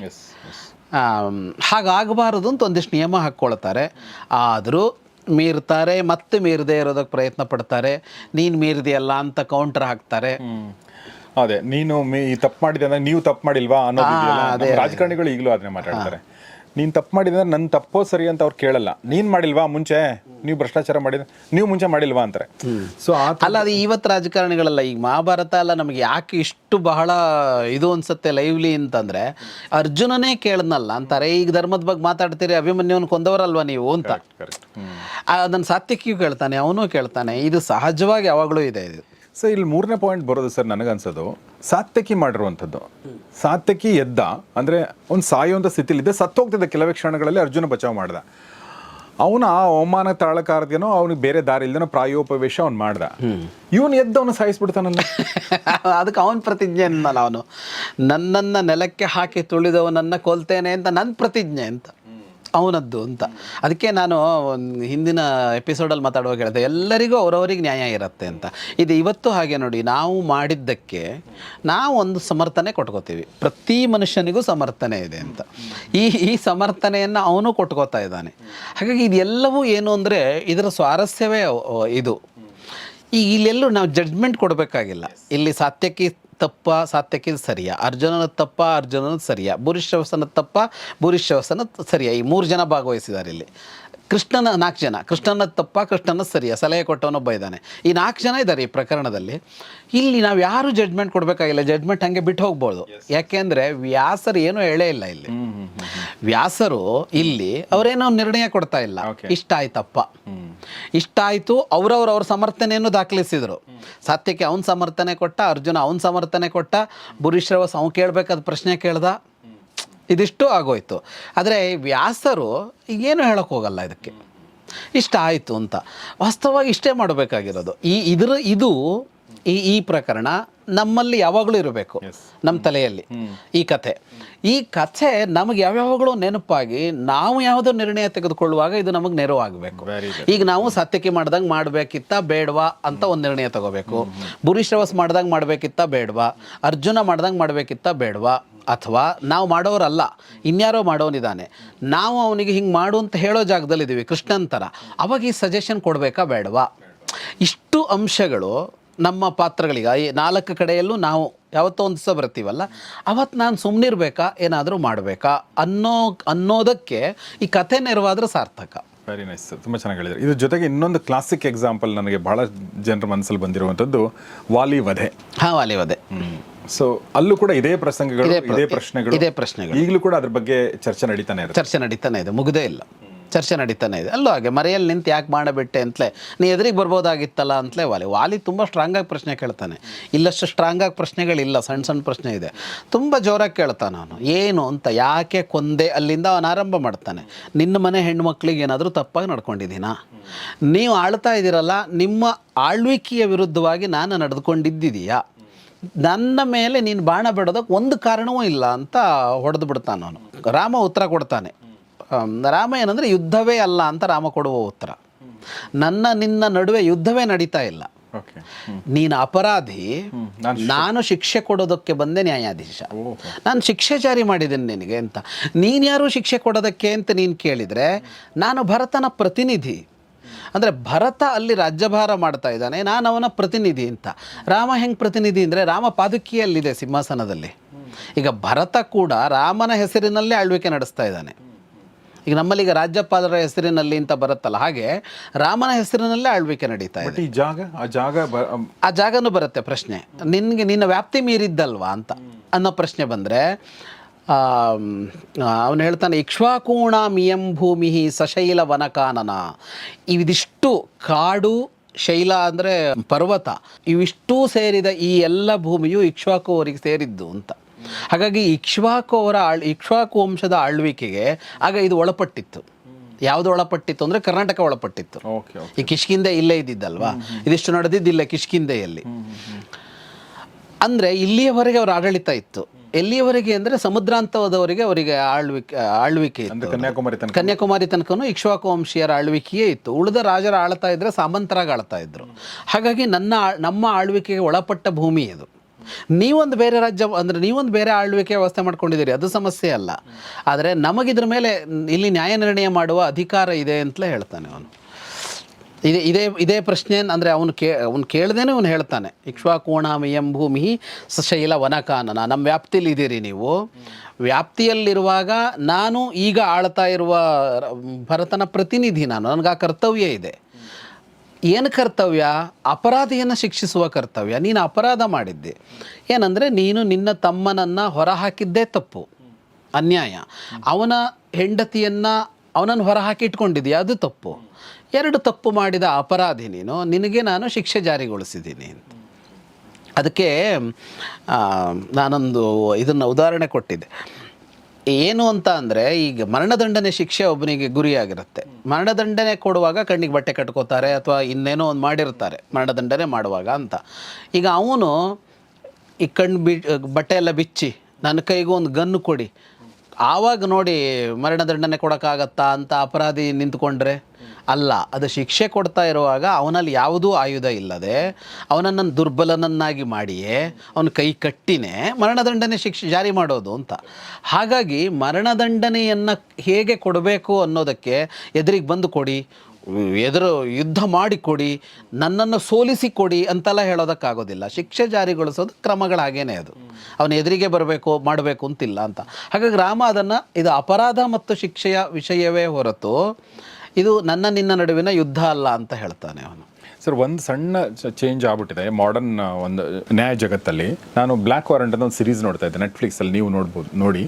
ಹಾಗಾಗಬಾರದು ಅಂತ ಒಂದಿಷ್ಟು ನಿಯಮ ಹಾಕ್ಕೊಳ್ತಾರೆ. ಆದರೂ ಮೀರ್ತಾರೆ ಮತ್ತೆ ಮೀರದೇ ಇರೋದಕ್ಕೆ ಪ್ರಯತ್ನ ಪಡ್ತಾರೆ. ನೀನು ಮೀರಿದೆಯಲ್ಲ ಅಂತ ಕೌಂಟರ್ ಹಾಕ್ತಾರೆ. ಅದೇ ನೀನು ಮೇ- ಈ ತಪ್ಪು ಮಾಡಿದೆ ಅಂದ್ರೆ ನೀವು ತಪ್ಪು ಮಾಡಿಲ್ವಾ ಅನ್ನೋದು ರಾಜಕಾರಣಿಗಳು ಈಗಲೂ ಅದನ್ನೇ ಮಾತಾಡ್ತಾರೆ. ನೀನ್ ತಪ್ಪು ಮಾಡಿದ್ರೆ ನನ್ನ ತಪ್ಪೋ ಸರಿ ಅಂತ ಅವ್ರು ಕೇಳಲ್ಲ. ನೀನ್ ಮಾಡಿಲ್ವಾ ಮುಂಚೆ? ನೀವು ಭ್ರಷ್ಟಾಚಾರ ಮಾಡಿದ್ರೆ ನೀವು ಮುಂಚೆ ಮಾಡಿಲ್ವಾ ಅಂತಾರೆ. ಸೊ ಆ ಅಲ್ಲ ಅದು ಇವತ್ತು ರಾಜಕಾರಣಿಗಳಲ್ಲ ಈಗ ಮಹಾಭಾರತ ಅಲ್ಲ ನಮಗೆ ಯಾಕೆ ಇಷ್ಟು ಬಹಳ ಇದು ಅನ್ಸುತ್ತೆ ಲೈವ್ಲಿ ಅಂತಂದ್ರೆ ಅರ್ಜುನನೇ ಕೇಳ್ದನಲ್ಲ ಅಂತಾರೆ ಈಗ ಧರ್ಮದ ಬಗ್ಗೆ ಮಾತಾಡ್ತೀರಿ ಅಭಿಮನ್ಯುವನ್ ಕೊಂದವರಲ್ವಾ ನೀವು? ಅಂತ. ಕರೆಕ್ಟ್ ಅದನ್ನು ಸಾತ್ವಿಕಿಯು ಕೇಳ್ತಾನೆ ಅವನು ಕೇಳ್ತಾನೆ ಇದು ಸಹಜವಾಗಿ ಯಾವಾಗಲೂ ಇದೆ ಇದು. ಸೊ ಇಲ್ಲಿ ಮೂರನೇ ಪಾಯಿಂಟ್ ಬರೋದು ಸರ್ ನನಗನ್ಸೋದು. ಸಾತ್ಯಕಿ ಮಾಡಿರುವಂಥದ್ದು. ಸಾತ್ಯಕಿ ಎದ್ದ, ಅಂದರೆ ಅವ್ನು ಸಾಯುವಂಥ ಸ್ಥಿತಿಲಿದ್ದ, ಸತ್ತೋಗ್ತಿದ್ದ ಕೆಲವೇ ಕ್ಷಣಗಳಲ್ಲಿ ಅರ್ಜುನ ಬಚಾವ್ ಮಾಡ್ದ. ಅವನ ಆ ಅವಮಾನ ತಾಳಕಾರದೇನೋ ಅವನಿಗೆ ಬೇರೆ ದಾರಿ ಇಲ್ದೇನೋ ಪ್ರಾಯೋಪವೇಶ ಅವ್ನು ಮಾಡ್ದ. ಇವನು ಎದ್ದು ಅವನು ಸಾಯಿಸ್ಬಿಡ್ತಾನಲ್ಲ <laughs> ಅದಕ್ಕೆ ಅವನ ಪ್ರತಿಜ್ಞೆ ಅನ್ನಲ್ಲ ಅವನು ನನ್ನನ್ನು ನೆಲಕ್ಕೆ ಹಾಕಿ ತುಳಿದವನನ್ನು ಕೊಲ್ತೇನೆ ಅಂತ ನನ್ನ ಪ್ರತಿಜ್ಞೆ ಅಂತ. ಅವನದ್ದು ಅಂತ. ಅದಕ್ಕೆ ನಾನು ಹಿಂದಿನ ಎಪಿಸೋಡಲ್ಲಿ ಮಾತಾಡುವಾಗ ಹೇಳಿದೆ, ಎಲ್ಲರಿಗೂ ಅವರವರಿಗೆ ನ್ಯಾಯ ಇರುತ್ತೆ ಅಂತ. ಇದು ಇವತ್ತು ಹಾಗೆ ನೋಡಿ, ನಾವು ಮಾಡಿದ್ದಕ್ಕೆ ನಾವು ಒಂದು ಸಮರ್ಥನೆ ಕೊಟ್ಕೋತೀವಿ. ಪ್ರತಿ ಮನುಷ್ಯನಿಗೂ ಸಮರ್ಥನೆ ಇದೆ ಅಂತ. ಈ ಈ ಸಮರ್ಥನೆಯನ್ನು ಅವನು ಕೊಟ್ಕೋತಾ ಇದ್ದಾನೆ. ಹಾಗಾಗಿ ಇದೆಲ್ಲವೂ ಏನು ಅಂದರೆ ಇದರ ಸ್ವಾರಸ್ಯವೇ ಇದು. ಈಗ ಇಲ್ಲೆಲ್ಲೂ ನಾವು ಜಡ್ಜ್ಮೆಂಟ್ ಕೊಡಬೇಕಾಗಿಲ್ಲ. ಇಲ್ಲಿ ಸಾತ್ಯಕ್ಕೆ ತಪ್ಪ ಸಾತ್ಯಕ್ಕೆ ಸರಿಯ? ಅರ್ಜುನನ ತಪ್ಪ, ಅರ್ಜುನನ ಸರಿಯ? ಭೂರಿಶ್ರವಸನ ತಪ್ಪ, ಭೂರಿಶ್ರವಸನ ಸರಿಯ? ಈ ಮೂರು ಜನ ಭಾಗವಹಿಸಿದ್ದಾರೆ ಇಲ್ಲಿ. ಕೃಷ್ಣನ ನಾಲ್ಕು ಜನ ಕೃಷ್ಣನ ತಪ್ಪ ಕೃಷ್ಣನ ಸರಿಯ ಸಲಹೆ ಕೊಟ್ಟವನೊಬ್ಬ ಇದ್ದಾನೆ. ಈ ನಾಲ್ಕು ಜನ ಇದ್ದಾರೆ ಈ ಪ್ರಕರಣದಲ್ಲಿ. ಇಲ್ಲಿ ನಾವು ಯಾರು ಜಡ್ಜ್ಮೆಂಟ್ ಕೊಡಬೇಕಾಗಿಲ್ಲ ಜಡ್ಜ್ಮೆಂಟ್ ಹಾಗೆ ಬಿಟ್ಟು ಹೋಗ್ಬೋದು. ಯಾಕೆಂದರೆ ವ್ಯಾಸರು ಏನೂ ಹೇಳೇ ಇಲ್ಲ ಇಲ್ಲಿ. ವ್ಯಾಸರು ಇಲ್ಲಿ ಅವರೇನೋ ನಿರ್ಣಯ ಕೊಡ್ತಾ ಇಲ್ಲ. ಇಷ್ಟ ಆಯ್ತಪ್ಪ. ಇಷ್ಟ ಆಯಿತು ಅವ್ರವ್ರ ಅವ್ರ ಸಮರ್ಥನೆಯನ್ನು ದಾಖಲಿಸಿದರು. ಸತ್ಯಕ್ಕೆ ಅವನ ಸಮರ್ಥನೆ ಕೊಟ್ಟ ಅರ್ಜುನ ಅವನ ಸಮರ್ಥನೆ ಕೊಟ್ಟ ಭೂರಿಶ್ರವಸ್ ಅವ್ನು ಕೇಳಬೇಕಾದ ಪ್ರಶ್ನೆ ಕೇಳ್ದ. ಇದಿಷ್ಟು ಆಗೋಯ್ತು. ಆದರೆ ವ್ಯಾಸರು ಏನು ಹೇಳಕ್ಕೆ ಹೋಗಲ್ಲ ಇದಕ್ಕೆ. ಇಷ್ಟ ಆಯಿತು ಅಂತ. ವಾಸ್ತವವಾಗಿ ಇಷ್ಟೇ ಮಾಡಬೇಕಾಗಿರೋದು. ಈ ಇದರ ಇದು ಈ ಈ ಪ್ರಕರಣ ನಮ್ಮಲ್ಲಿ ಯಾವಾಗಲೂ ಇರಬೇಕು. ನಮ್ಮ ತಲೆಯಲ್ಲಿ. ಈ ಕಥೆ. ಈ ಕಥೆ ನಮಗೆ ಯಾವ್ಯಾವಾಗಲೂ ನೆನಪಾಗಿ ನಾವು ಯಾವುದೋ ನಿರ್ಣಯ ತೆಗೆದುಕೊಳ್ಳುವಾಗ ಇದು ನಮಗೆ ನೆರವಾಗಬೇಕು. ಈಗ ನಾವು ಸತ್ಯಕ್ಕೆ ಮಾಡ್ದಂಗೆ ಮಾಡಬೇಕಿತ್ತ ಬೇಡವಾ ಅಂತ ಒಂದು ನಿರ್ಣಯ ತಗೋಬೇಕು. ಭೂರಿಶ್ರವಸ್ ಮಾಡ್ದಂಗೆ ಮಾಡಬೇಕಿತ್ತ ಬೇಡವಾ. ಅರ್ಜುನ ಮಾಡ್ದಂಗೆ ಮಾಡಬೇಕಿತ್ತ ಬೇಡವಾ. ಅಥವಾ ನಾವು ಮಾಡೋರಲ್ಲ ಇನ್ಯಾರೋ ಮಾಡೋನಿದ್ದಾನೆ. ನಾವು ಅವನಿಗೆ ಹಿಂಗೆ ಮಾಡು ಅಂತ ಹೇಳೋ ಜಾಗದಲ್ಲಿದ್ದೀವಿ ಕೃಷ್ಣನ್ ಥರ ಅವಾಗ ಈ ಸಜೆಷನ್ ಕೊಡಬೇಕಾ ಬೇಡವಾ? ಇಷ್ಟು ಅಂಶಗಳು ನಮ್ಮ ಪಾತ್ರಗಳಿಗೆ ಈ ನಾಲ್ಕು ಕಡೆಯಲ್ಲೂ ನಾವು ಯಾವತ್ತೋ ಒಂದು ದಿವಸ ಬರ್ತೀವಲ್ಲ ಅವತ್ತು ನಾನು ಸುಮ್ಮನಿರ್ಬೇಕಾ ಏನಾದರೂ ಮಾಡಬೇಕಾ ಅನ್ನೋ ಅನ್ನೋದಕ್ಕೆ ಈ ಕಥೆ ನೆರವಾದ್ರೆ ಸಾರ್ಥಕ. ವೆರಿ ನೈಸ್ ತುಂಬ ಚೆನ್ನಾಗಿ ಹೇಳಿದ್ರು. ಇದ್ರ ಜೊತೆಗೆ ಇನ್ನೊಂದು ಕ್ಲಾಸಿಕ್ ಎಕ್ಸಾಂಪಲ್ ನನಗೆ ಭಾಳ ಜನರ ಮನಸ್ಸಲ್ಲಿ ಬಂದಿರುವಂಥದ್ದು ವಾಲಿ ವಧೆ ಹಾಂ ವಾಲಿವದೆ ಸೊ ಅಲ್ಲೂ ಕೂಡ ಇದೇ ಪ್ರಸಂಗಗಳು ಇದೇ ಪ್ರಶ್ನೆಗಳು. ಇದೇ ಪ್ರಶ್ನೆಗಳು. ಈಗಲೂ ಕೂಡ ಅದ್ರ ಬಗ್ಗೆ ಚರ್ಚೆ ನಡೀತಾನೆ ಇರುತ್ತೆ. ಚರ್ಚೆ ನಡೀತಾನೆ ಇದೆ ಮುಗ್ದೇ ಇಲ್ಲ. ಚರ್ಚೆ ನಡೀತಾನೆ ಇದೆ. ಅಲ್ಲೂ ಹಾಗೆ ಮರೆಯಲ್ಲಿ ನಿಂತು ಯಾಕೆ ಮಾಡಬಿಟ್ಟೆ ಅಂತಲೇ ನೀ ಎದುರಿಗೆ ಬರ್ಬೋದಾಗಿತ್ತಲ್ಲ ಅಂತಲೇ ವಾಲಿ. ವಾಲಿ ತುಂಬ ಸ್ಟ್ರಾಂಗಾಗಿ ಪ್ರಶ್ನೆ ಕೇಳ್ತಾನೆ. ಇಲ್ಲಷ್ಟು ಸ್ಟ್ರಾಂಗಾಗಿ ಪ್ರಶ್ನೆಗಳಿಲ್ಲ ಸಣ್ಣ ಸಣ್ಣ ಪ್ರಶ್ನೆ ಇದೆ. ತುಂಬ ಜೋರಾಗಿ ಕೇಳ್ತಾನೆ ಅವನು ಏನು ಅಂತ ಯಾಕೆ ಕೊಂದೆ ಅಲ್ಲಿಂದ ಅವನು ಆರಂಭ ಮಾಡ್ತಾನೆ? ನಿನ್ನ ಮನೆ ಹೆಣ್ಮಕ್ಳಿಗೆ ಏನಾದರೂ ತಪ್ಪಾಗಿ ನಡ್ಕೊಂಡಿದ್ದೀನಾ? ನೀವು ಆಳ್ತಾ ಇದ್ದೀರಲ್ಲ ನಿಮ್ಮ ಆಳ್ವಿಕೆಯ ವಿರುದ್ಧವಾಗಿ ನಾನು ನಡೆದುಕೊಂಡಿದ್ದೀಯಾ ನನ್ನ ಮೇಲೆ ನೀನು ಬಾಣ ಬಿಡೋದಕ್ಕೆ ಒಂದು ಕಾರಣವೂ ಇಲ್ಲ ಅಂತ ಹೊಡೆದು ಬಿಡ್ತಾನೆ ಅವನು. ರಾಮ ಉತ್ತರ ಕೊಡ್ತಾನೆ. ರಾಮ ಏನಂದರೆ ಯುದ್ಧವೇ ಅಲ್ಲ ಅಂತ ರಾಮ ಕೊಡುವ ಉತ್ತರ. ನನ್ನ ನಿನ್ನ ನಡುವೆ ಯುದ್ಧವೇ ನಡೀತಾ ಇಲ್ಲ. ನೀನು ಅಪರಾಧಿ. ನಾನು ಶಿಕ್ಷೆ ಕೊಡೋದಕ್ಕೆ ಬಂದೆ ನ್ಯಾಯಾಧೀಶ. ನಾನು ಶಿಕ್ಷೆ ಜಾರಿ ಮಾಡಿದ್ದೇನೆ ನಿನಗೆ ಅಂತ. ನೀನು ಯಾರು ಶಿಕ್ಷೆ ಕೊಡೋದಕ್ಕೆ ಅಂತ ನೀನು ಕೇಳಿದರೆ ನಾನು ಭರತನ ಪ್ರತಿನಿಧಿ. ಅಂದರೆ ಭರತ ಅಲ್ಲಿ ರಾಜ್ಯಭಾರ ಮಾಡ್ತಾ ಇದ್ದಾನೆ. ನಾನು ಅವನ ಪ್ರತಿನಿಧಿ ಅಂತ. ರಾಮ ಹೆಂಗೆ ಪ್ರತಿನಿಧಿ ಅಂದರೆ ರಾಮ ಪಾದುಕಿಯಲ್ಲಿದೆ ಸಿಂಹಾಸನದಲ್ಲಿ. ಈಗ ಭರತ ಕೂಡ ರಾಮನ ಹೆಸರಿನಲ್ಲೇ ಆಳ್ವಿಕೆ ನಡೆಸ್ತಾ ಇದ್ದಾನೆ. ಈಗ ನಮ್ಮಲ್ಲಿ ಈಗ ರಾಜ್ಯಪಾಲರ ಹೆಸರಿನಲ್ಲಿ ಅಂತ ಬರುತ್ತಲ್ಲ ಹಾಗೆ ರಾಮನ ಹೆಸರಿನಲ್ಲೇ ಆಳ್ವಿಕೆ ನಡೀತಾ ಇದೆ. ಜಾಗ ಆ ಜಾಗ ಆ ಜಾಗನೂ ಬರುತ್ತೆ ಪ್ರಶ್ನೆ. ನಿನಗೆ ನಿನ್ನ ವ್ಯಾಪ್ತಿ ಮೀರಿದ್ದಲ್ವಾ ಅಂತ ಅನ್ನೋ ಪ್ರಶ್ನೆ ಬಂದರೆ ಅವನು ಹೇಳ್ತಾನೆ ಇಕ್ಷ್ವಾಕೂಣ ಮಿಯಂ ಭೂಮಿ ಸಶೈಲ ವನಕಾನನ. ಇವಿದಿಷ್ಟು ಕಾಡು ಶೈಲ ಅಂದರೆ ಪರ್ವತ ಇವಿಷ್ಟೂ ಸೇರಿದ ಈ ಎಲ್ಲ ಭೂಮಿಯು ಇಕ್ಷ್ವಾಕು ಅವರಿಗೆ ಸೇರಿದ್ದು ಅಂತ. ಹಾಗಾಗಿ ಇಕ್ಷ್ವಾಕು ಅವರ ಆಳ್ ಇಕ್ಷ್ವಾಕು ವಂಶದ ಆಳ್ವಿಕೆಗೆ ಆಗ ಇದು ಒಳಪಟ್ಟಿತ್ತು. ಯಾವುದು ಒಳಪಟ್ಟಿತ್ತು ಅಂದರೆ ಕರ್ನಾಟಕ ಒಳಪಟ್ಟಿತ್ತು. ಈ ಕಿಷ್ಕಿಂದೆ ಇಲ್ಲೇ ಇದ್ದಿದ್ದಲ್ವಾ? ಇದಿಷ್ಟು ನಡೆದಿದ್ದಿಲ್ಲ ಕಿಷ್ಕಿಂದೆಯಲ್ಲಿ. ಅಂದರೆ ಇಲ್ಲಿಯವರೆಗೆ ಅವರ ಆಡಳಿತ ಇತ್ತು. ಎಲ್ಲಿಯವರೆಗೆ ಅಂದರೆ ಸಮುದ್ರಾಂತವದವರಿಗೆ ಅವರಿಗೆ ಆಳ್ವಿಕೆ ಆಳ್ವಿಕೆ ಇತ್ತು ಕನ್ಯಾಕುಮಾರಿ ತನಕ. ಕನ್ಯಾಕುಮಾರಿ ತನಕನೂ ಇಕ್ಷ್ವಾಕು ವಂಶೀಯರ ಆಳ್ವಿಕೆಯೇ ಇತ್ತು. ಉಳಿದ ರಾಜರ ಆಳ್ತಾ ಇದ್ದರೆ ಸಾಮಂತರಾಗಿ ಆಳ್ತಾ ಇದ್ದರು ಹಾಗಾಗಿ ನನ್ನ ನಮ್ಮ ಆಳ್ವಿಕೆಗೆ ಒಳಪಟ್ಟ ಭೂಮಿ ಇದು. ನೀವೊಂದು ಬೇರೆ ರಾಜ್ಯ ಅಂದರೆ ನೀವೊಂದು ಬೇರೆ ಆಳ್ವಿಕೆ ವ್ಯವಸ್ಥೆ ಮಾಡ್ಕೊಂಡಿದ್ದೀರಿ ಅದು ಸಮಸ್ಯೆ ಅಲ್ಲ. ಆದರೆ ನಮಗಿದ್ರ ಮೇಲೆ ಇಲ್ಲಿ ನ್ಯಾಯ ನಿರ್ಣಯ ಮಾಡುವ ಅಧಿಕಾರ ಇದೆ ಅಂತಲೇ ಹೇಳ್ತಾನೆ ಅವನು. ಇದೇ ಇದೇ ಇದೇ ಪ್ರಶ್ನೆ ಅಂದರೆ ಅವನು ಕೇ, ಅವನು ಕೇಳ್ದೇನೆ ಅವನು ಹೇಳ್ತಾನೆ. ಇಕ್ಷ್ವಾಕೋಣಾಮಿಯಂ ಭೂಮಿ ಸಶೈಲ ವನಕಾನನ. ನಮ್ಮ ವ್ಯಾಪ್ತಿಯಲ್ಲಿ ಇದ್ದೀರಿ ನೀವು. ವ್ಯಾಪ್ತಿಯಲ್ಲಿರುವಾಗ ನಾನು ಈಗ ಆಳ್ತಾ ಇರುವ ಭರತನ ಪ್ರತಿನಿಧಿ ನಾನು. ನನಗೆ ಆ ಕರ್ತವ್ಯ ಇದೆ. ಏನು ಕರ್ತವ್ಯ? ಅಪರಾಧಿಯನ್ನು ಶಿಕ್ಷಿಸುವ ಕರ್ತವ್ಯ. ನೀನು ಅಪರಾಧ ಮಾಡಿದ್ದೆ. ಏನಂದರೆ ನೀನು ನಿನ್ನ ತಮ್ಮನನ್ನು ಹೊರಹಾಕಿದ್ದೇ ತಪ್ಪು. ಅನ್ಯಾಯ. ಅವನ ಹೆಂಡತಿಯನ್ನು ಅವನನ್ನು ಹೊರಹಾಕಿ ಇಟ್ಕೊಂಡಿದ್ದೀಯ? ಅದು ತಪ್ಪು. ಎರಡು ತಪ್ಪು ಮಾಡಿದ ಅಪರಾಧಿ ನೀನು. ನಿನಗೆ ನಾನು ಶಿಕ್ಷೆ ಜಾರಿಗೊಳಿಸಿದ್ದೀನಿ ಅಂತ. ಅದಕ್ಕೆ ನಾನೊಂದು ಇದನ್ನು ಉದಾಹರಣೆ ಕೊಟ್ಟಿದ್ದೆ. ಏನು ಅಂತ ಅಂದರೆ, ಈಗ ಮರಣದಂಡನೆ ಶಿಕ್ಷೆ ಒಬ್ಬನಿಗೆ ಗುರಿಯಾಗಿರುತ್ತೆ. ಮರಣದಂಡನೆ ಕೊಡುವಾಗ ಕಣ್ಣಿಗೆ ಬಟ್ಟೆ ಕಟ್ಕೋತಾರೆ ಅಥವಾ ಇನ್ನೇನೋ ಒಂದು ಮಾಡಿರ್ತಾರೆ, ಮರಣದಂಡನೆ ಮಾಡುವಾಗ ಅಂತ. ಈಗ ಅವನು ಈ ಕಣ್ಣು ಬಿ, ಬಟ್ಟೆ ಎಲ್ಲ ಬಿಚ್ಚಿ, ನನ್ನ ಕೈಗೂ ಒಂದು ಗನ್ನು ಕೊಡಿ ಆವಾಗ ನೋಡಿ ಮರಣದಂಡನೆ ಕೊಡೋಕ್ಕಾಗತ್ತಾ ಅಂತ ಅಪರಾಧಿ ನಿಂತ್ಕೊಂಡ್ರೆ? ಅಲ್ಲ, ಅದು ಶಿಕ್ಷೆ ಕೊಡ್ತಾ ಇರುವಾಗ ಅವನಲ್ಲಿ ಯಾವುದೂ ಆಯುಧ ಇಲ್ಲದೆ ಅವನನ್ನು ದುರ್ಬಲನನ್ನಾಗಿ ಮಾಡಿಯೇ ಅವನ ಕೈ ಕಟ್ಟಿನೇ ಮರಣದಂಡನೆ ಶಿಕ್ಷೆ ಜಾರಿ ಮಾಡೋದು ಅಂತ. ಹಾಗಾಗಿ ಮರಣದಂಡನೆಯನ್ನು ಹೇಗೆ ಕೊಡಬೇಕು ಅನ್ನೋದಕ್ಕೆ ಎದುರಿಗೆ ಬಂದು ಕೊಡಿ. ಎದುರು ಯುದ್ಧ ಮಾಡಿ ಕೊಡಿ ನನ್ನನ್ನು ಸೋಲಿಸಿ ಕೊಡಿ ಅಂತೆಲ್ಲ ಹೇಳೋದಕ್ಕಾಗೋದಿಲ್ಲ. ಶಿಕ್ಷೆ ಜಾರಿಗೊಳಿಸೋದು ಕ್ರಮಗಳಾಗೇನೆ ಅದು. ಅವನು ಎದುರಿಗೆ ಬರಬೇಕು, ಮಾಡಬೇಕು ಅಂತಿಲ್ಲ ಅಂತ. ಹಾಗಾಗಿ ರಾಮ ಅದನ್ನು, ಇದು ಅಪರಾಧ ಮತ್ತು ಶಿಕ್ಷೆಯ ವಿಷಯವೇ ಹೊರತು ಇದು ನನ್ನ ನಿನ್ನ ನಡುವಿನ ಯುದ್ಧ ಅಲ್ಲ ಅಂತ ಹೇಳ್ತಾನೆ ಅವನು. ಸರ್, ಒಂದು ಸಣ್ಣ ಚೇಂಜ್ ಆಗ್ಬಿಟ್ಟಿದೆ. ಮಾಡರ್ನ್ ಒಂದು ನ್ಯಾಯ ಜಗತ್ತಲ್ಲಿ. ನಾನು ಬ್ಲ್ಯಾಕ್ ವಾರಂಟ್ ಅಂತ ಒಂದು ಸಿರೀಸ್ ನೋಡ್ತಾ ಇದ್ದೆ. ನೆಟ್ಫ್ಲಿಕ್ಸಲ್ಲಿ ನೀವು ನೋಡ್ಬೋದು, ನೋಡಿ.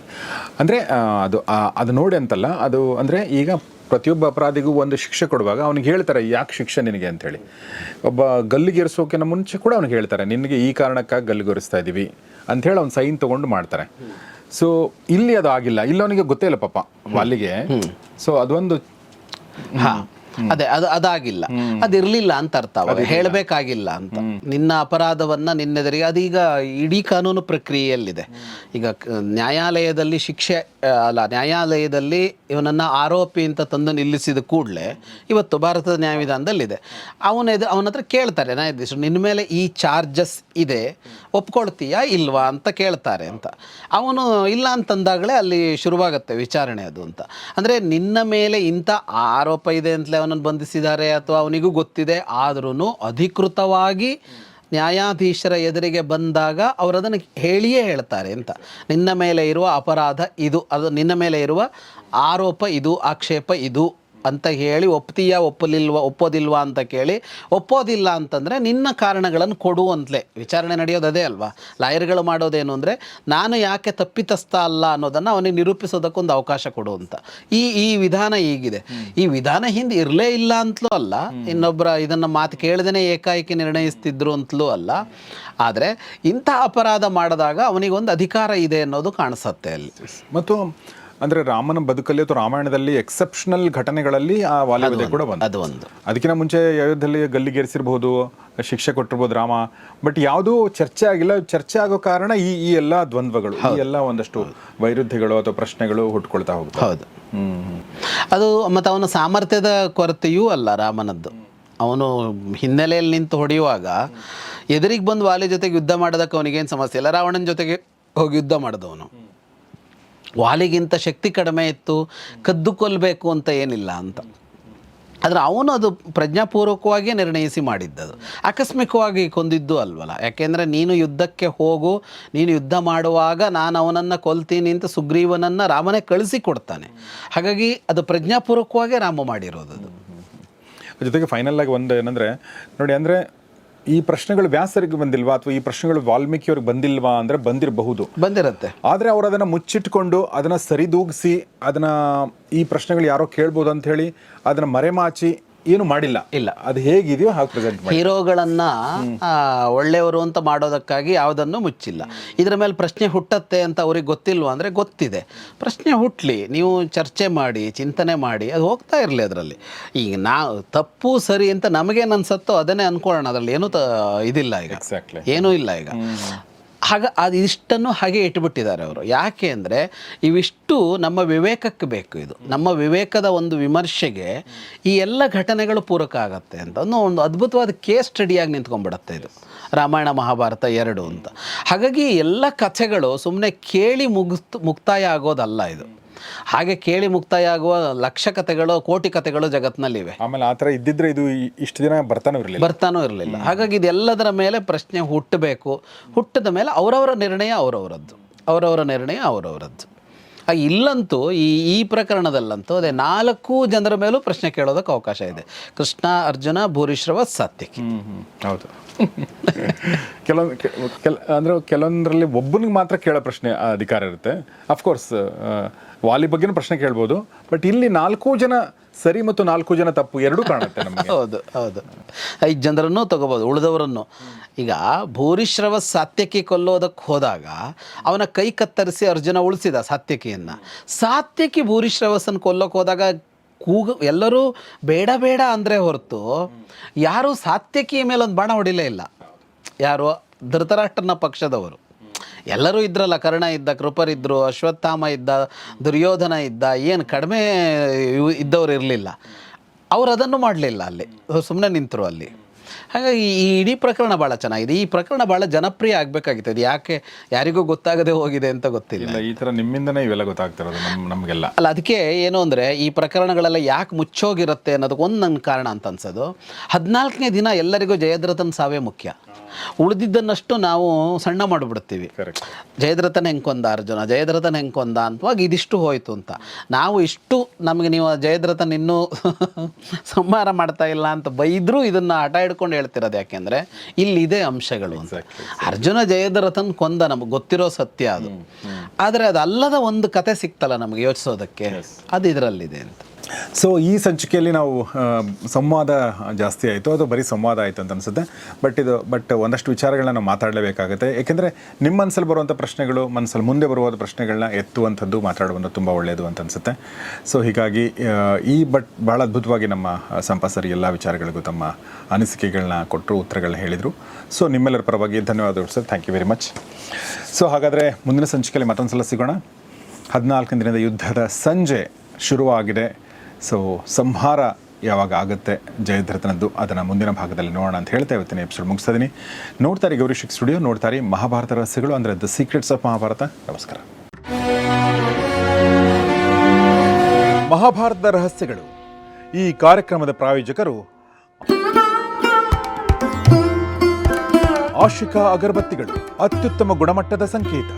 ಅಂದರೆ ಅದು ಅದು ನೋಡಿ ಅಂತಲ್ಲ, ಅದು ಅಂದರೆ ಈಗ ಪ್ರತಿಯೊಬ್ಬ ಅಪರಾಧಿಗೂ ಒಂದು ಶಿಕ್ಷೆ ಕೊಡುವಾಗ ಅವ್ನಿಗೆ ಹೇಳ್ತಾರೆ ಯಾಕೆ ಶಿಕ್ಷೆ ನಿನಗೆ? ಅಂತೇಳಿ. ಒಬ್ಬ ಗಲ್ಲಿಗೇರಿಸೋಕಿನ ಮುಂಚೆ ಕೂಡ ಅವ್ನಿಗೆ ಹೇಳ್ತಾರೆ ನಿನಗೆ ಈ ಕಾರಣಕ್ಕಾಗಿ ಗಲ್ಲಿಗೇರಿಸ್ತಾ ಇದ್ದೀವಿ ಅಂಥೇಳಿ ಅವ್ನು ಸೈನ್ ತೊಗೊಂಡು ಮಾಡ್ತಾರೆ. ಸೊ ಇಲ್ಲಿ ಅದು ಆಗಿಲ್ಲ. ಇಲ್ಲಿ ಅವನಿಗೆ ಗೊತ್ತೇ ಇಲ್ಲ ಪಾಪ ಅಲ್ಲಿಗೆ. ಸೊ ಅದೊಂದು ಹಾ. ಅದೇ ಅದು ಅದಾಗಿಲ್ಲ. ಅದಿರ್ಲಿಲ್ಲ ಅಂತ ಅರ್ಥ ಅವಾಗ. ಹೇಳಬೇಕಾಗಿಲ್ಲ ಅಂತ. ನಿನ್ನ ಅಪರಾಧವನ್ನ ನಿನ್ನೆದರಿಗೆ ಅದೀಗ ಇಡೀ ಕಾನೂನು ಪ್ರಕ್ರಿಯೆಯಲ್ಲಿದೆ. ಈಗ ನ್ಯಾಯಾಲಯದಲ್ಲಿ ಶಿಕ್ಷೆ ಅಲ್ಲ ನ್ಯಾಯಾಲಯದಲ್ಲಿ ಇವನನ್ನ ಆರೋಪಿ ಅಂತ ತಂದು ನಿಲ್ಲಿಸಿದ ಕೂಡಲೇ ಇವತ್ತು ಭಾರತದ ನ್ಯಾಯವಿಧಾನದಲ್ಲಿದೆ. ಅವನ ಅವನ ಹತ್ರ ಕೇಳ್ತಾರೆ ನ್ಯಾಯಾಧೀಶರು ನಿನ್ನ ಮೇಲೆ ಈ ಚಾರ್ಜಸ್ ಇದೆ. ಒಪ್ಕೊಳ್ತೀಯಾ ಇಲ್ವಾ ಅಂತ ಕೇಳ್ತಾರೆ ಅಂತ. ಅವನು ಇಲ್ಲ ಅಂತಂದಾಗಲೇ ಅಲ್ಲಿ ಶುರುವಾಗುತ್ತೆ ವಿಚಾರಣೆ ಅದು ಅಂತ. ಅಂದರೆ ನಿನ್ನ ಮೇಲೆ ಇಂಥ ಆರೋಪ ಇದೆ ಅಂತಲೇ ಅವನನ್ನು ಬಂಧಿಸಿದ್ದಾರೆ ಅಥವಾ ಅವನಿಗೂ ಗೊತ್ತಿದೆ ಆದ್ರೂ ಅಧಿಕೃತವಾಗಿ ನ್ಯಾಯಾಧೀಶರ ಎದುರಿಗೆ ಬಂದಾಗ ಅವರು ಅದನ್ನು ಹೇಳಿಯೇ ಹೇಳ್ತಾರೆ ಅಂತ. ನಿನ್ನ ಮೇಲೆ ಇರುವ ಅಪರಾಧ ಇದು, ಅದು ನಿನ್ನ ಮೇಲೆ ಇರುವ ಆರೋಪ ಇದು, ಆಕ್ಷೇಪ ಇದು ಅಂತ ಹೇಳಿ ಒಪ್ತೀಯಾ, ಒಪ್ಪಲಿಲ್ವ, ಒಪ್ಪೋದಿಲ್ವಾ ಅಂತ ಕೇಳಿ, ಒಪ್ಪೋದಿಲ್ಲ ಅಂತಂದರೆ ನಿನ್ನ ಕಾರಣಗಳನ್ನು ಕೊಡು ಅಂತಲೇ. ವಿಚಾರಣೆ ನಡೆಯೋದು ಅದೇ ಅಲ್ವಾ? ಲಾಯರ್ಗಳು ಮಾಡೋದೇನು ಅಂದರೆ, ನಾನು ಯಾಕೆ ತಪ್ಪಿತಸ್ಥ ಅಲ್ಲ ಅನ್ನೋದನ್ನು ಅವನಿಗೆ ನಿರೂಪಿಸೋದಕ್ಕೊಂದು ಅವಕಾಶ ಕೊಡು ಅಂತ. ಈ ಈ ವಿಧಾನ ಈಗಿದೆ ಈ ವಿಧಾನ ಹಿಂದೆ ಇರಲೇ ಇಲ್ಲ ಅಂತಲೂ ಅಲ್ಲ. ಇನ್ನೊಬ್ಬರ ಇದನ್ನು ಮಾತು ಕೇಳದೇ ಏಕಾಏಕಿ ನಿರ್ಣಯಿಸ್ತಿದ್ರು ಅಂತಲೂ ಅಲ್ಲ. ಆದರೆ ಇಂಥ ಅಪರಾಧ ಮಾಡಿದಾಗ ಅವನಿಗೊಂದು ಅಧಿಕಾರ ಇದೆ ಅನ್ನೋದು ಕಾಣಿಸುತ್ತೆ ಅಲ್ಲಿ. ಮತ್ತು ಅಂದ್ರೆ ರಾಮನ ಬದುಕಲ್ಲಿ ಅಥವಾ ರಾಮಾಯಣದಲ್ಲಿ ಎಕ್ಸೆಪ್ಷನಲ್ ಘಟನೆಗಳಲ್ಲಿ ಆ ವಾಲಿಬದೆ ಕೂಡ ಬಂತು. ಅದು ಒಂದು. ಅದಕ್ಕಿಂತ ಮುಂಚೆ ಅಯೋಧ್ಯೆಯಲ್ಲಿ ಗಲ್ಲಿಗೇರಿಸಿರ್ಬೋದು ಶಿಕ್ಷೆ ಕೊಟ್ಟಿರ್ಬೋದು ರಾಮ. ಬಟ್ ಯಾವುದೂ ಚರ್ಚೆ ಆಗಿಲ್ಲ. ಚರ್ಚೆ ಆಗೋ ಕಾರಣ ಈ ಈ ಎಲ್ಲ ದ್ವಂದ್ವಗಳು ಈ ಎಲ್ಲ ಒಂದಷ್ಟು ವೈರುಧ್ಯಗಳು ಅಥವಾ ಪ್ರಶ್ನೆಗಳು ಹುಟ್ಕೊಳ್ತಾ ಹೋಗ್ತವೆ. ಹೌದು. ಅದು ಮತ್ತು ಅವನ ಸಾಮರ್ಥ್ಯದ ಕೊರತೆಯೂ ಅಲ್ಲ ರಾಮನದ್ದು. ಅವನು ಹಿನ್ನೆಲೆಯಲ್ಲಿ ನಿಂತು ಹೊಡೆಯುವಾಗ ಎದುರಿಗೆ ಬಂದು ವಾಲಿ ಜೊತೆಗೆ ಯುದ್ಧ ಮಾಡೋದಕ್ಕೆ ಅವನಿಗೇನು ಸಮಸ್ಯೆ ಇಲ್ಲ. ರಾವಣನ ಜೊತೆಗೆ ಹೋಗಿ ಯುದ್ಧ ಮಾಡಿದವನು. ವಾಲಿಗಿಂತ ಶಕ್ತಿ ಕಡಿಮೆ ಇತ್ತು ಕದ್ದು ಕೊಲ್ಲಬೇಕು ಅಂತ ಏನಿಲ್ಲ ಅಂತ. ಆದರೆ ಅವನು ಅದು ಪ್ರಜ್ಞಾಪೂರ್ವಕವಾಗಿಯೇ ನಿರ್ಣಯಿಸಿ ಮಾಡಿದ್ದದು. ಆಕಸ್ಮಿಕವಾಗಿ ಕೊಂದಿದ್ದು ಅಲ್ವಲ್ಲ. ಯಾಕೆಂದರೆ ನೀನು ಯುದ್ಧಕ್ಕೆ ಹೋಗು, ನೀನು ಯುದ್ಧ ಮಾಡುವಾಗ ನಾನು ಅವನನ್ನು ಕೊಲ್ತೀನಿ ಅಂತ ಸುಗ್ರೀವನನ್ನು ರಾಮನೇ ಕಳಿಸಿ ಕೊಡ್ತಾನೆ. ಹಾಗಾಗಿ ಅದು ಪ್ರಜ್ಞಾಪೂರ್ವಕವಾಗೇ ರಾಮ ಮಾಡಿರೋದು ಅದು ಜೊತೆಗೆ ಫೈನಲ್ ಆಗಿ ಒಂದು ಏನಂದ್ರೆ, ನೋಡಿ, ಅಂದ್ರೆ ಈ ಪ್ರಶ್ನೆಗಳು ವ್ಯಾಸರಿಗೆ ಬಂದಿಲ್ವಾ ಅಥವಾ ಈ ಪ್ರಶ್ನೆಗಳು ವಾಲ್ಮೀಕಿಯವ್ರಿಗೆ ಬಂದಿಲ್ವಾ ಅಂದ್ರೆ ಬಂದಿರಬಹುದು? ಬಂದಿರುತ್ತೆ. ಆದ್ರೆ ಅವರು ಅದನ್ನ ಮುಚ್ಚಿಟ್ಕೊಂಡು ಅದನ್ನ ಸರಿದೂಗಿಸಿ ಅದನ್ನ ಈ ಪ್ರಶ್ನೆಗಳು ಯಾರೋ ಕೇಳ್ಬೋದು ಅಂತ ಹೇಳಿ ಅದನ್ನ ಮರೆಮಾಚಿ ಏನು ಮಾಡಿಲ್ಲ. ಇಲ್ಲ. ಅದು ಹೇಗಿದೆಯೋ ಹಾಗೆ ಪ್ರೆಸೆಂಟ್ ಮಾಡಿ. ಹೀರೋಗಳನ್ನ ಒಳ್ಳೆಯವರು ಅಂತ ಮಾಡೋದಕ್ಕಾಗಿ ಯಾವುದನ್ನು ಮುಚ್ಚಿಲ್ಲ. ಇದರ ಮೇಲೆ ಪ್ರಶ್ನೆ ಹುಟ್ಟತ್ತೆ ಅಂತ ಅವ್ರಿಗೆ ಗೊತ್ತಿಲ್ವ ಅಂದರೆ ಗೊತ್ತಿದೆ. ಪ್ರಶ್ನೆ ಹುಟ್ಟಲಿ ನೀವು ಚರ್ಚೆ ಮಾಡಿ ಚಿಂತನೆ ಮಾಡಿ ಅದು ಹೋಗ್ತಾ ಇರಲಿ ಅದರಲ್ಲಿ. ಈಗ ನಾವು ತಪ್ಪು ಸರಿ ಅಂತ ನಮಗೇನು ಅನ್ಸತ್ತೋ ಅದನ್ನೇ ಅನ್ಕೊಳ್ಳೋಣ ಅದರಲ್ಲಿ ಏನೂ ತ ಇದಿಲ್ಲ ಈಗ. ಏನೂ ಇಲ್ಲ ಈಗ. ಹಾಗ ಅದು ಇಷ್ಟನ್ನು ಹಾಗೆ ಇಟ್ಬಿಟ್ಟಿದ್ದಾರೆ ಅವರು. ಯಾಕೆ ಅಂದರೆ ಇವಿಷ್ಟು ನಮ್ಮ ವಿವೇಕಕ್ಕೆ ಬೇಕು ಇದು. ನಮ್ಮ ವಿವೇಕದ ಒಂದು ವಿಮರ್ಶೆಗೆ ಈ ಎಲ್ಲ ಘಟನೆಗಳು ಪೂರಕ ಆಗುತ್ತೆ ಅಂತ. ಒಂದು ಅದ್ಭುತವಾದ ಕೇಸ್ ಸ್ಟಡಿಯಾಗಿ ನಿಂತ್ಕೊಂಡ್ಬಿಡತ್ತೆ ಇದು. ರಾಮಾಯಣ ಮಹಾಭಾರತ ಎರಡು ಅಂತ. ಹಾಗಾಗಿ ಎಲ್ಲ ಕಥೆಗಳು ಸುಮ್ಮನೆ ಕೇಳಿ ಮುಗಿಸ್ ಮುಕ್ತಾಯ ಆಗೋದಲ್ಲ ಇದು. ಹಾಗೆ ಕೇಳಿ ಮುಕ್ತಾಯ ಆಗುವ ಲಕ್ಷ ಕಥೆಗಳು ಕೋಟಿ ಕಥೆಗಳು ಜಗತ್ತಿನಲ್ಲಿವೆ ಆಮೇಲೆ ಆ ಥರ ಇದ್ದಿದ್ರೆ ಇದು ಇಷ್ಟು ದಿನ ಬರ್ತಾನೂ ಇರಲಿಲ್ಲ. ಬರ್ತಾನೂ ಇರಲಿಲ್ಲ. ಹಾಗಾಗಿ ಇದೆಲ್ಲದರ ಮೇಲೆ ಪ್ರಶ್ನೆ ಹುಟ್ಟಬೇಕು. ಹುಟ್ಟಿದ ಮೇಲೆ ಅವರವರ ನಿರ್ಣಯ ಅವರವರದ್ದು. ಅವರವರ ನಿರ್ಣಯ ಅವರವರದ್ದು. ಇಲ್ಲಂತೂ ಈ ಈ ಪ್ರಕರಣದಲ್ಲಂತೂ ಅದೇ ನಾಲ್ಕು ಜನರ ಮೇಲೂ ಪ್ರಶ್ನೆ ಕೇಳೋದಕ್ಕೆ ಅವಕಾಶ ಇದೆ. ಕೃಷ್ಣ ಅರ್ಜುನ ಭೂರಿಶ್ರವ ಸಾತ್ವಿಕಿ ಹೌದು. <laughs> ಕೆಲವೊಂದು ಕೆಲ ಅಂದ್ರೆ ಕೆಲವೊಂದರಲ್ಲಿ ಒಬ್ಬನಿಗೆ ಮಾತ್ರ ಕೇಳೋ ಪ್ರಶ್ನೆ ಅಧಿಕಾರ ಇರುತ್ತೆ. ಅಫ್ಕೋರ್ಸ್ ವಾಲಿ ಬಗ್ಗೆನೂ ಪ್ರಶ್ನೆ ಕೇಳ್ಬೋದು. ಬಟ್ ಇಲ್ಲಿ ನಾಲ್ಕು ಜನ ಸರಿ ಮತ್ತು ನಾಲ್ಕು ಜನ ತಪ್ಪು ಎರಡೂ ಕಾಣುತ್ತೆ ಹೌದು ಹೌದು. ಐದು ಜನರನ್ನು ತಗೋಬೋದು, ಉಳಿದವರನ್ನು. ಈಗ ಭೂರಿಶ್ರವ ಸಾತ್ಯಕಿ ಕೊಲ್ಲೋದಕ್ಕೆ ಹೋದಾಗ ಅವನ ಕೈ ಕತ್ತರಿಸಿ ಅರ್ಜುನ ಉಳಿಸಿದ ಸಾತ್ಯಕಿಯನ್ನು. ಸಾತ್ಯಕಿ ಭೂರಿಶ್ರವಸನ್ನು ಕೊಲ್ಲೋಕೆ ಹೋದಾಗ ಕೂಗು ಎಲ್ಲರೂ ಬೇಡ ಬೇಡ ಅಂದರೆ ಹೊರತು ಯಾರೂ ಸಾತ್ಯಕಿಯ ಒಂದು ಬಾಣ ಹೊಡಿಲೇ ಇಲ್ಲ. ಯಾರು ಧೃತರಾಷ್ಟ್ರನ ಪಕ್ಷದವರು. ಎಲ್ಲರೂ ಇದ್ರಲ್ಲ, ಕರ್ಣ ಇದ್ದ ಕೃಪರಿದ್ದರು ಅಶ್ವತ್ಥಾಮ ಇದ್ದ, ದುರ್ಯೋಧನ ಇದ್ದ, ಏನು ಕಡಿಮೆ ಇದ್ದವ್ರು ಇರಲಿಲ್ಲ. ಅವರು ಅದನ್ನು ಮಾಡಲಿಲ್ಲ ಅಲ್ಲಿ ಸುಮ್ಮನೆ ನಿಂತರು ಅಲ್ಲಿ. ಹಾಗಾಗಿ ಈ ಇಡೀ ಪ್ರಕರಣ ಭಾಳ ಚೆನ್ನಾಗಿದೆ. ಈ ಪ್ರಕರಣ ಭಾಳ ಜನಪ್ರಿಯ ಆಗಬೇಕಾಗಿತ್ತು. ಅದು ಯಾಕೆ ಯಾರಿಗೂ ಗೊತ್ತಾಗದೆ ಹೋಗಿದೆ ಅಂತ ಗೊತ್ತಿಲ್ಲ. ಈ ಥರ ನಿಮ್ಮಿಂದನೇ ಇವೆಲ್ಲ ಗೊತ್ತಾಗ್ತಿರೋದು ನಮ್ಮ ನಮಗೆಲ್ಲ. ಅಲ್ಲ ಅದಕ್ಕೆ ಏನು ಅಂದರೆ ಈ ಪ್ರಕರಣಗಳೆಲ್ಲ ಯಾಕೆ ಮುಚ್ಚೋಗಿರುತ್ತೆ ಅನ್ನೋದಕ್ಕೆ ಒಂದು ನನ್ನ ಕಾರಣ ಅಂತ ಅನ್ಸೋದು. ಹದಿನಾಲ್ಕನೇ ದಿನ ಎಲ್ಲರಿಗೂ ಜಯದ್ರಥನ್ ಸಾವೇ ಮುಖ್ಯ. ಉಳಿದಿದ್ದನ್ನಷ್ಟು ನಾವು ಸಣ್ಣ ಮಾಡಿಬಿಡ್ತೀವಿ. ಜಯದ್ರಥನ ಹೆಂಕೊಂದ ಅರ್ಜುನ? ಜಯದ್ರಥನ ಹೆಂಕೊಂದ ಅಂತವಾಗಿ ಇದಿಷ್ಟು ಹೋಯಿತು ಅಂತ. ನಾವು ಇಷ್ಟು ನಮಗೆ ನೀವು ಜಯದ್ರಥನ ಇನ್ನೂ <laughs> ಸಂಹಾರ ಮಾಡ್ತಾ ಇಲ್ಲ ಅಂತ ಬೈದರೂ ಇದನ್ನು ಹಠ ಹಿಡ್ಕೊಂಡು ಹೇಳ್ತಿರೋದು ಯಾಕೆಂದರೆ ಇಲ್ಲಿದೆ ಅಂಶಗಳು ಅಂತ. ಅರ್ಜುನ ಜಯದ್ರಥನ್ ಕೊಂದ ನಮಗೆ ಗೊತ್ತಿರೋ ಸತ್ಯ ಅದು. ಆದರೆ ಅದಲ್ಲದ ಒಂದು ಕತೆ ಸಿಕ್ತಲ್ಲ ನಮಗೆ ಯೋಚಿಸೋದಕ್ಕೆ? ಅದು ಇದರಲ್ಲಿದೆ ಅಂತ. ಸೊ ಈ ಸಂಚಿಕೆಯಲ್ಲಿ ನಾವು ಸಂವಾದ ಜಾಸ್ತಿ ಆಯಿತು. ಅದು ಬರೀ ಸಂವಾದ ಆಯಿತು ಅಂತ ಅನಿಸುತ್ತೆ. ಬಟ್ ಇದು ಬಟ್ ಒಂದಷ್ಟು ವಿಚಾರಗಳನ್ನ ನಾವು ಮಾತಾಡಲೇಬೇಕಾಗುತ್ತೆ. ಏಕೆಂದರೆ ನಿಮ್ಮ ಮನಸ್ಸಲ್ಲಿ ಬರುವಂಥ ಪ್ರಶ್ನೆಗಳು ಮನಸ್ಸಲ್ಲಿ ಮುಂದೆ ಬರುವಂಥ ಪ್ರಶ್ನೆಗಳನ್ನ ಎತ್ತುವಂಥದ್ದು ಮಾತಾಡುವಂಥ ತುಂಬ ಒಳ್ಳೆಯದು ಅಂತ ಅನಿಸುತ್ತೆ. ಸೊ ಹೀಗಾಗಿ ಈ ಬಟ್ ಭಾಳ ಅದ್ಭುತವಾಗಿ ನಮ್ಮ ಸಂಪಾಸರಿ ಎಲ್ಲ ವಿಚಾರಗಳಿಗೂ ತಮ್ಮ ಅನಿಸಿಕೆಗಳನ್ನ ಕೊಟ್ಟರು ಉತ್ತರಗಳನ್ನ ಹೇಳಿದರು. ಸೊ ನಿಮ್ಮೆಲ್ಲರ ಪರವಾಗಿ ಧನ್ಯವಾದಗಳು sir. Thank you very much so ಹಾಗಾದರೆ ಮುಂದಿನ ಸಂಚಿಕೆಯಲ್ಲಿ ಮತ್ತೊಂದು ಸಲ ಸಿಗೋಣ. ಹದಿನಾಲ್ಕನೇ ದಿನದ ಯುದ್ಧದ ಸಂಜೆ ಶುರುವಾಗಿದೆ. ಸೊ ಸಂಹಾರ ಯಾವಾಗ ಆಗುತ್ತೆ? ಜಯದ್ರಥನದ್ದು ಅದನ್ನು ಮುಂದಿನ ಭಾಗದಲ್ಲಿ ನೋಡೋಣ ಅಂತ ಹೇಳ್ತಾ ಇವತ್ತಿನ ಎಪಿಸೋಡ್ ಮುಗಿಸ್ತಾ ಇದ್ದೀನಿ ನೋಡ್ತಾರೆ ಗೌರಿಶಿಕ್ ಸ್ಟುಡಿಯೋ ನೋಡ್ತಾರೆ ಮಹಾಭಾರತ ರಹಸ್ಯಗಳು, ಅಂದರೆ ದ ಸೀಕ್ರೆಟ್ಸ್ ಆಫ್ ಮಹಾಭಾರತ. ನಮಸ್ಕಾರ. ಮಹಾಭಾರತದ ರಹಸ್ಯಗಳು. ಈ ಕಾರ್ಯಕ್ರಮದ ಪ್ರಾಯೋಜಕರು ಆಶಿಕಾ ಅಗರಬತ್ತಿಗಳು. ಅತ್ಯುತ್ತಮ ಗುಣಮಟ್ಟದ ಸಂಕೇತ.